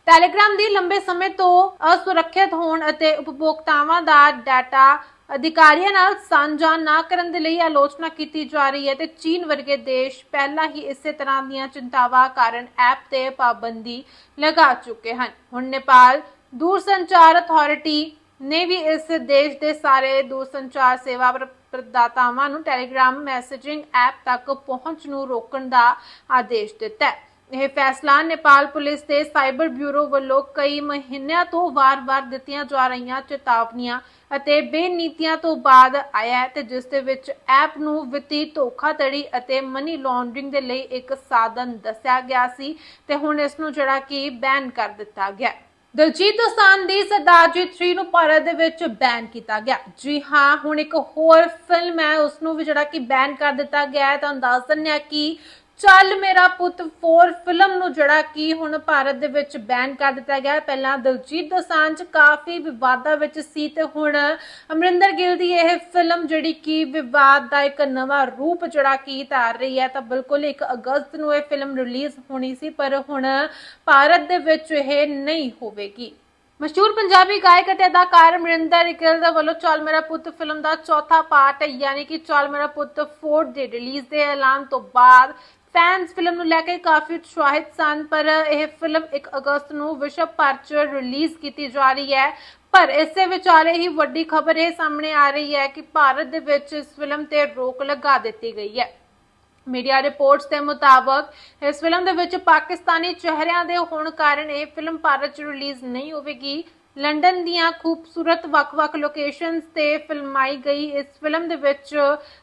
ਟੈਲੀਗ੍ਰਾਮ ਦੀ ਲੰਬੇ ਸਮੇਂ ਤੋਂ ਅਸੁਰੱਖਿਅਤ ਹੋਣ ਅਤੇ ਉਪਭੋਗਤਾਵਾਂ ਦਾ ਡਾਟਾ ਅਧਿਕਾਰੀਆਂ ਨਾਲ ਸਾਂਝਾ ਨਾ ਕਰਨ ਦੇ ਲਈ ਆਲੋਚਨਾ ਕੀਤੀ ਜਾ ਰਹੀ ਹੈ ਤੇ ਚੀਨ ਵਰਗੇ ਦੇਸ਼ ਪਹਿਲਾਂ ਹੀ ਇਸੇ ਤਰ੍ਹਾਂ ਦੀਆਂ ਚਿੰਤਾਵਾਂ ਕਾਰਨ ਐਪ ਤੇ ਪਾਬੰਦੀ ਲਗਾ ਚੁੱਕੇ ਹਨ। ਹੁਣ ਨੇਪਾਲ ਦੂਰਸੰਚਾਰ ਅਥਾਰਟੀ ਨੇ ਵੀ ਇਸ ਦੇਸ਼ ਦੇ ਸਾਰੇ ਦੂਰਸੰਚਾਰ ਸੇਵਾ ਪ੍ਰਦਾਤਾਵਾਂ ਨੂੰ ਟੈਲੀਗ੍ਰਾਮ ਮੈਸੇਜਿੰਗ ਐਪ ਤੱਕ ਪਹੁੰਚ ਨੂੰ ਰੋਕਣ ਦਾ ਆਦੇਸ਼ ਦਿੱਤਾ ਹੈ। ਇਹ ਫੈਸਲਾ ਨੇਪਾਲ ਪੁਲਿਸ ਦੇ ਸਾਈਬਰ ਬਿਊਰੋ ਵੱਲੋਂ ਕਈ ਮਹੀਨਿਆਂ ਤੋਂ ਵਾਰ-ਵਾਰ ਦਿੱਤੀਆਂ ਜਾ ਰਹੀਆਂ ਚੇਤਾਵਨੀਆਂ ਅਤੇ ਬੇਨੀਤੀਆਂ ਤੋਂ ਬਾਅਦ ਆਇਆ ਤੇ ਜਿਸ ਦੇ ਵਿੱਚ ਐਪ ਨੂੰ ਵਿੱਤੀ ਧੋਖਾਧੜੀ ਅਤੇ ਮਨੀ ਲਾਂਡਰਿੰਗ ਦੇ ਲਈ ਇੱਕ ਸਾਧਨ ਦੱਸਿਆ ਗਿਆ ਸੀ ਤੇ ਹੁਣ ਇਸ ਨੂੰ ਜਿਹੜਾ ਕਿ ਬੈਨ ਕਰ ਦਿੱਤਾ ਗਿਆ ਦਲਜੀਤ ਦੋਸਾਂਝ ਦੀ ਸਰਦਾਰਜੀ 3 ਨੂੰ ਭਾਰਤ ਦੇ ਵਿੱਚ ਬੈਨ ਕੀਤਾ ਗਿਆ। ਜੀ ਹਾਂ, ਹੁਣ ਇੱਕ ਹੋਰ ਫਿਲਮ ਹੈ, ਉਸ ਨੂੰ ਵੀ ਜਿਹੜਾ ਕਿ ਬੈਨ ਕਰ ਦਿੱਤਾ ਗਿਆ ਹੈ। ਤੁਹਾਨੂੰ ਦੱਸ ਦਿੰਦੇ ਹਾਂ ਕਿ ਚੱਲ ਮੇਰਾ ਪੁੱਤ 4 ਫਿਲਮ ਨੂੰ ਜਿਹੜਾ ਕਿ ਹੁਣ ਭਾਰਤ ਦੇ ਵਿੱਚ ਬੈਨ ਕਰ ਦਿੱਤਾ ਗਿਆ ਪਹਿਲਾਂ ਦਿਲਜੀਤ ਦੋਸਾਂਝ ਕਾਫੀ ਵਿਵਾਦਾਂ ਵਿੱਚ ਸੀ ਤੇ ਹੁਣ ਅਮਰਿੰਦਰ ਗਿੱਲ ਦੀ ਇਹ ਫਿਲਮ ਜਿਹੜੀ ਕਿ ਵਿਵਾਦ ਦਾ ਇੱਕ ਨਵਾਂ ਰੂਪ ਜਿਹੜਾ ਕਿ ਧਾਰ ਰਹੀ ਹੈ, ਤਾਂ ਬਿਲਕੁਲ 1 ਅਗਸਤ ਨੂੰ ਇਹ ਫਿਲਮ ਰਿਲੀਜ਼ ਹੋਣੀ ਸੀ, ਪਰ ਹੁਣ ਭਾਰਤ ਦੇ ਵਿੱਚ ਇਹ ਨਹੀਂ ਹੋਵੇਗੀ। ਮਸ਼ਹੂਰ ਪੰਜਾਬੀ ਗਾਇਕ ਅਤੇ ਅਦਾਕਾਰ ਅਮਰਿੰਦਰ ਗਿੱਲ ਦੇ ਵੱਲੋਂ ਚੌਲ ਮੇਰਾ ਪੁੱਤ ਫਿਲਮ ਦਾ ਚੌਥਾ ਪਾਰਟ, ਯਾਨੀ ਕਿ ਚੌਲ ਮੇਰਾ ਪੁੱਤ 4 ਦੇ ਰਿਲੀਜ਼ ਦੇ ਐਲਾਨ ਤੋਂ ਬਾਅਦ ਫੈਨਸ ਫਿਲਮ ਨੂੰ ਲੈ ਕੇ ਕਾਫੀ ਉਤਸ਼ਾਹਿਤ ਸਨ, ਪਰ ਇਹ ਫਿਲਮ 1 ਅਗਸਤ ਨੂੰ ਵਿਸ਼ਵ ਭਰ 'ਚ ਰਿਲੀਜ਼ ਕੀਤੀ ਜਾ ਰਹੀ ਹੈ। ਪਰ ਇਸੇ ਵਿਚਾਲੇ ਹੀ ਵੱਡੀ ਖਬਰ ਇਹ ਸਾਹਮਣੇ ਆ ਰਹੀ ਹੈ ਕਿ ਭਾਰਤ ਦੇ ਵਿੱਚ ਇਸ ਫਿਲਮ ਤੇ ਰੋਕ ਲਗਾ ਦਿੱਤੀ ਗਈ ਹੈ। ਮੀਡੀਆ ਰਿਪੋਰਟਸ ਦੇ ਮੁਤਾਬਕ ਇਸ ਫਿਲਮ ਦੇ ਵਿੱਚ ਪਾਕਿਸਤਾਨੀ ਚਿਹਰਿਆਂ ਦੇ ਹੋਣ ਕਾਰਨ ਇਹ ਫਿਲਮ ਭਾਰਤ 'ਚ ਰਿਲੀਜ਼ ਨਹੀਂ ਹੋਵੇਗੀ। ਲੰਡਨ ਦੀਆਂ ਖੂਬਸੂਰਤ ਵੱਖ-ਵੱਖ ਲੋਕੇਸ਼ਨਸ ਤੇ ਫਿਲਮਾਈ ਗਈ। ਇਸ ਫਿਲਮ ਦੇ ਵਿੱਚ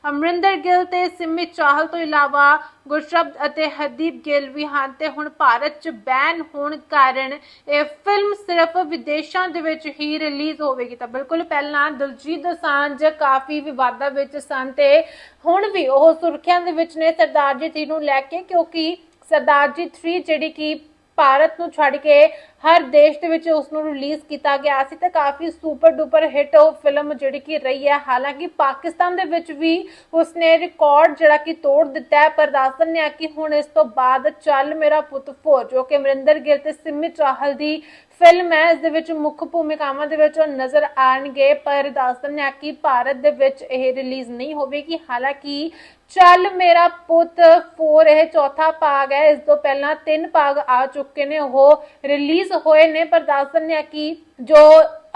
ਅਮਰਿੰਦਰ ਗਿੱਲ ਤੇ ਸਿੰਮੀ ਚਾਹਲ ਤੋਂ ਇਲਾਵਾ ਗੁਰਸ਼ਬਦ ਅਤੇ ਹਰਦੀਪ ਗਿੱਲ ਵੀ ਹਨ ਤੇ ਹੁਣ ਭਾਰਤ 'ਚ ਬੈਨ ਹੋਣ ਕਾਰਨ ਇਹ ਫਿਲਮ ਸਿਰਫ ਵਿਦੇਸ਼ਾਂ ਦੇ ਵਿੱਚ ਹੀ ਰਿਲੀਜ਼ ਹੋਵੇਗੀ। ਤਾਂ ਬਿਲਕੁਲ ਪਹਿਲਾਂ ਦਿਲਜੀਤ ਦੋਸਾਂਝ ਕਾਫੀ ਵਿਵਾਦਾਂ ਵਿੱਚ ਸਨ ਤੇ ਹੁਣ ਵੀ ਉਹ ਸੁਰਖੀਆਂ ਦੇ ਵਿੱਚ ਨੇ ਸਰਦਾਰ ਜੀ 3 ਨੂੰ ਲੈ ਕੇ, ਕਿਉਂਕਿ ਸਰਦਾਰ ਜੀ 3 ਜਿਹੜੀ ਕਿ ਭਾਰਤ ਨੂੰ ਛੱਡ ਕੇ ਹਰ ਦੇਸ਼ ਦੇ ਵਿੱਚ ਉਸ ਨੂੰ ਰਿਲੀਜ਼ ਕੀਤਾ ਗਿਆ। ਸੀ ਤੇ ਕਾਫੀ ਸੁਪਰ ਡੂਪਰ ਹਿੱਟ ਉਹ ਫਿਲਮ ਜਿਹੜੀ ਕਿ ਰਹੀ ਹੈ। ਹਾਲਾਂਕਿ ਪਾਕਿਸਤਾਨ ਦੇ ਵਿੱਚ ਵੀ ਉਸਨੇ ਰਿਕਾਰਡ ਜਿਹੜਾ ਕਿ ਤੋੜ ਦਿੱਤਾ ਹੈ, ਪਰ ਦੱਸ ਦਿੰਦੇ ਹਾਂ ਕਿ ਹੁਣ ਇਸ ਤੋਂ ਬਾਅਦ ਚੱਲ ਮੇਰਾ ਪੁੱਤ ਫੌਜ, ਜੋ ਕਿ ਅਮਰਿੰਦਰ ਗਿੱਲ ਤੇ ਸਿੰਮੀ ਚਾਹਲ ਦੀ ਫਿਲਮ ਹੈ, ਇਸ ਦੇ ਵਿੱਚ ਮੁੱਖ ਭੂਮਿਕਾਵਾਂ ਦੇ ਵਿੱਚ ਉਹ ਨਜ਼ਰ ਆਣਗੇ, ਪਰ ਦੱਸ ਦਿੰਦੇ ਹਾਂ ਕਿ ਭਾਰਤ ਦੇ ਵਿੱਚ ਇਹ ਰਿਲੀਜ਼ ਨਹੀਂ ਹੋਵੇਗੀ। ਹਾਲਾਂਕਿ ਚੱਲ ਮੇਰਾ ਪੁੱਤ 4 ਇਹ ਚੌਥਾ ਭਾਗ ਹੈ। ਇਸ ਤੋਂ ਪਹਿਲਾਂ ਤਿੰਨ ਭਾਗ ਆ ਚੁੱਕੇ ਨੇ, ਉਹ ਰਿਲੀਜ਼ ਹੋਏ ਨੇ, ਪਰ ਦੱਸ ਦਿੰਦੇ ਹਾਂ ਕਿ ਜੋ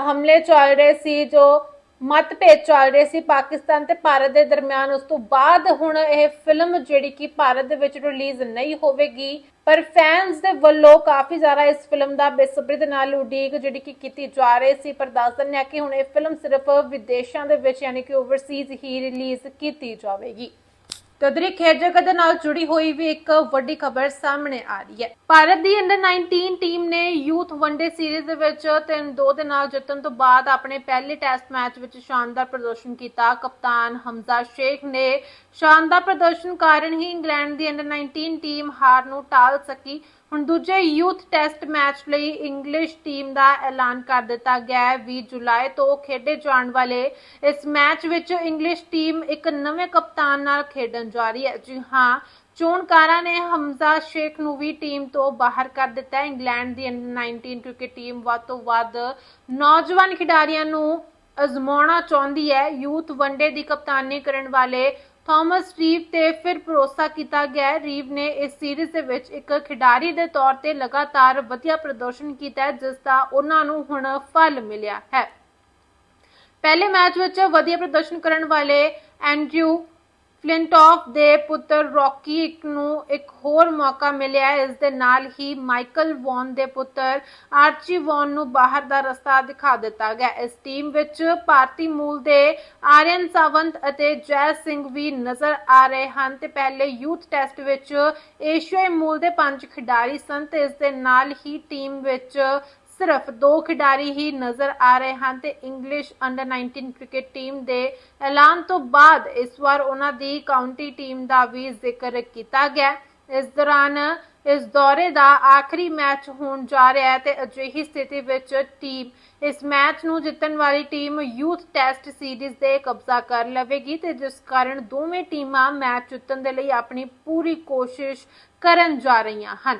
ਹਮਲੇ ਚੱਲ ਰਹੇ ਸੀ, ਜੋ ਮਤਭੇਦ ਚੱਲ ਰਹੇ ਸੀ ਪਾਕਿਸਤਾਨ ਤੇ ਭਾਰਤ ਦੇ ਦਰਮਿਆਨ। ਉਸ ਤੋਂ ਬਾਅਦ ਹੁਣ ਇਹ ਫਿਲਮ ਜਿਹੜੀ ਕਿ ਭਾਰਤ ਦੇ ਵਿੱਚ ਰਿਲੀਜ਼ ਨਹੀਂ ਹੋਵੇਗੀ, ਪਰ ਫੈਨਸ ਦੇ ਵੱਲੋਂ ਕਾਫੀ ਜ਼ਿਆਦਾ ਇਸ ਫਿਲਮ ਦਾ ਬੇਸਬਰੀ ਦੇ ਨਾਲ ਉਡੀਕ ਜਿਹੜੀ ਕਿ ਕੀਤੀ ਜਾ ਰਹੀ ਸੀ। ਪਰ ਦੱਸ ਦਿੰਦੇ ਹਾਂ ਕਿ ਹੁਣ ਇਹ ਫਿਲਮ ਸਿਰਫ ਵਿਦੇਸ਼ਾਂ ਦੇ ਵਿੱਚ ਯਾਨੀ ਕਿ ਓਵਰਸੀਜ਼ ਹੀ ਰਿਲੀਜ਼ ਕੀਤੀ ਜਾਵੇਗੀ। ਤਦਰੀ ਖੇਡ ਜਗਤ ਦੇ ਨਾਲ ਜੁੜੀ ਹੋਈ ਵੀ ਇੱਕ ਵੱਡੀ ਖਬਰ ਸਾਹਮਣੇ ਆ ਰਹੀ ਹੈ। ਭਾਰਤ ਦੀ ਅੰਡਰ 19 ਟੀਮ ਨੇ ਯੂਥ ਵਨਡੇ ਸੀਰੀਜ਼ ਦੇ ਵਿੱਚ 3-2 ਦੇ ਨਾਲ ਜਿੱਤਣ ਤੋਂ ਬਾਅਦ ਆਪਣੇ ਪਹਿਲੇ ਟੈਸਟ ਮੈਚ ਵਿੱਚ ਸ਼ਾਨਦਾਰ ਪ੍ਰਦਰਸ਼ਨ ਕੀਤਾ। ਕਪਤਾਨ ਹਮਜ਼ਾ ਸ਼ੇਖ ਨੇ ਸ਼ਾਨਦਾਰ ਪ੍ਰਦਰਸ਼ਨ ਕਾਰਨ ਹੀ ਇੰਗਲੈਂਡ ਦੀ ਅੰਡਰ 19 ਟੀਮ ਹਾਰ ਨੂੰ ਟਾਲ ਸਕੀ। ਹੁਣ ਦੂਜੇ ਯੂਥ ਟੈਸਟ ਮੈਚ ਲਈ ਇੰਗਲਿਸ਼ ਟੀਮ ਦਾ ਐਲਾਨ ਕਰ ਦਿੱਤਾ ਗਿਆ ਹੈ 20 ਜੁਲਾਈ ਤੋਂ ਖੇਡੇ ਜਾਣ ਵਾਲੇ। ਇਸ ਮੈਚ ਵਿੱਚ ਇੰਗਲਿਸ਼ ਟੀਮ ਇੱਕ ਨਵੇਂ ਕਪਤਾਨ ਨਾਲ ਖੇਡਣ ਜਾ ਰਹੀ ਹੈ। ਜੀ ਹਾਂ, ਚੋਣਕਾਰਾਂ ਨੇ ਹਮਜ਼ਾ ਸ਼ੇਖ ਨੂੰ ਵੀ ਟੀਮ ਤੋਂ ਬਾਹਰ ਕਰ ਦਿੱਤਾ ਹੈ। ਇੰਗਲੈਂਡ ਦੀ ਅੰਡਰ 19 ਕ੍ਰਿਕਟ ਟੀਮ ਵੱਧ ਤੋਂ ਵੱਧ ਨੌਜਵਾਨ ਖਿਡਾਰੀਆਂ ਨੂੰ ਅਜ਼ਮਾਉਣਾ ਚਾਹੁੰਦੀ ਹੈ। ਯੂਥ ਵਨਡੇ ਦੀ ਕਪਤਾਨੀ ਕਰਨ ਵਾਲੇ ਥਾਮਸ ਰੀਵ ਤੇ ਫਿਰ ਭਰੋਸਾ ਕੀਤਾ ਗਿਆ ਹੈ। ਰੀਵ ਨੇ ਇਸ ਸੀਰੀਜ਼ ਦੇ ਵਿੱਚ ਇੱਕ ਖਿਡਾਰੀ ਦੇ ਤੌਰ ਤੇ ਲਗਾਤਾਰ ਵਧੀਆ ਪ੍ਰਦਰਸ਼ਨ ਕੀਤਾ ਜਿਸ ਦਾ ਉਹਨਾਂ ਨੂੰ ਹੁਣ ਫਲ ਮਿਲਿਆ ਹੈ। ਪਹਿਲੇ ਮੈਚ ਵਿੱਚ ਵਧੀਆ ਪ੍ਰਦਰਸ਼ਨ ਕਰਨ ਵਾਲੇ ਐਂਡਰਿਊ ਫਲਿੰਟਾਫ ਦੇ ਪੁੱਤਰ ਰੌਕੀ ਨੂੰ ਇੱਕ ਹੋਰ ਮੌਕਾ ਮਿਲਿਆ। ਇਸ ਦੇ ਨਾਲ ਹੀ ਮਾਈਕਲ ਵੌਨ ਦੇ ਪੁੱਤਰ ਆਰਚੀ ਵੌਨ ਨੂੰ ਬਾਹਰ ਦਾ ਰਸਤਾ ਦਿਖਾ ਦਿੱਤਾ ਗਿਆ। ਇਸ ਟੀਮ ਵਿੱਚ ਭਾਰਤੀ ਮੂਲ ਦੇ ਆਰੀਅਨ ਸਾਵੰਤ ਅਤੇ ਜੈ ਸਿੰਘ ਵੀ ਨਜ਼ਰ ਆ ਰਹੇ ਹਨ ਤੇ ਪਹਿਲੇ ਯੂਥ ਟੈਸਟ ਵਿੱਚ ਏਸ਼ੀਆਈ ਮੂਲ ਦੇ ਪੰਜ ਖਿਡਾਰੀ ਸਨ ਤੇ ਇਸ ਦੇ ਨਾਲ ਹੀ ਟੀਮ ਵਿੱਚ ਸਿਰਫ ਦੋ ਖਿਡਾਰੀ ਹੀ ਨਜ਼ਰ ਆ ਰਹੇ ਹਨ ਤੇ ਇੰਗਲਿਸ਼ ਅੰਡਰ 19 ਕ੍ਰਿਕਟ ਟੀਮ ਦੇ ਐਲਾਨ ਤੋਂ ਬਾਅਦ ਇਸ ਵਾਰ ਉਹਨਾਂ ਦੀ ਕਾਉਂਟੀ ਟੀਮ ਦਾ ਵੀ ਜ਼ਿਕਰ ਕੀਤਾ ਗਿਆ। ਇਸ ਦੌਰਾਨ ਇਸ ਦੌਰੇ ਦਾ ਆਖਰੀ ਮੈਚ ਹੋਣ ਜਾ ਰਿਹਾ ਹੈ ਤੇ ਅਜਿਹੀ ਸਥਿਤੀ ਵਿੱਚ ਟੀਮ ਇਸ ਮੈਚ ਨੂੰ ਜਿੱਤਣ ਵਾਲੀ ਟੀਮ ਯੂਥ ਟੈਸਟ ਸੀਰੀਜ਼ ਦੇ ਕਬਜ਼ਾ ਕਰ ਲਵੇਗੀ ਤੇ ਜਿਸ ਕਾਰਨ ਦੋਵੇਂ ਟੀਮਾਂ ਮੈਚ ਜਿੱਤਣ ਦੇ ਲਈ ਆਪਣੀ ਪੂਰੀ ਕੋਸ਼ਿਸ਼ ਕਰਨ ਜਾ ਰਹੀਆਂ ਹਨ।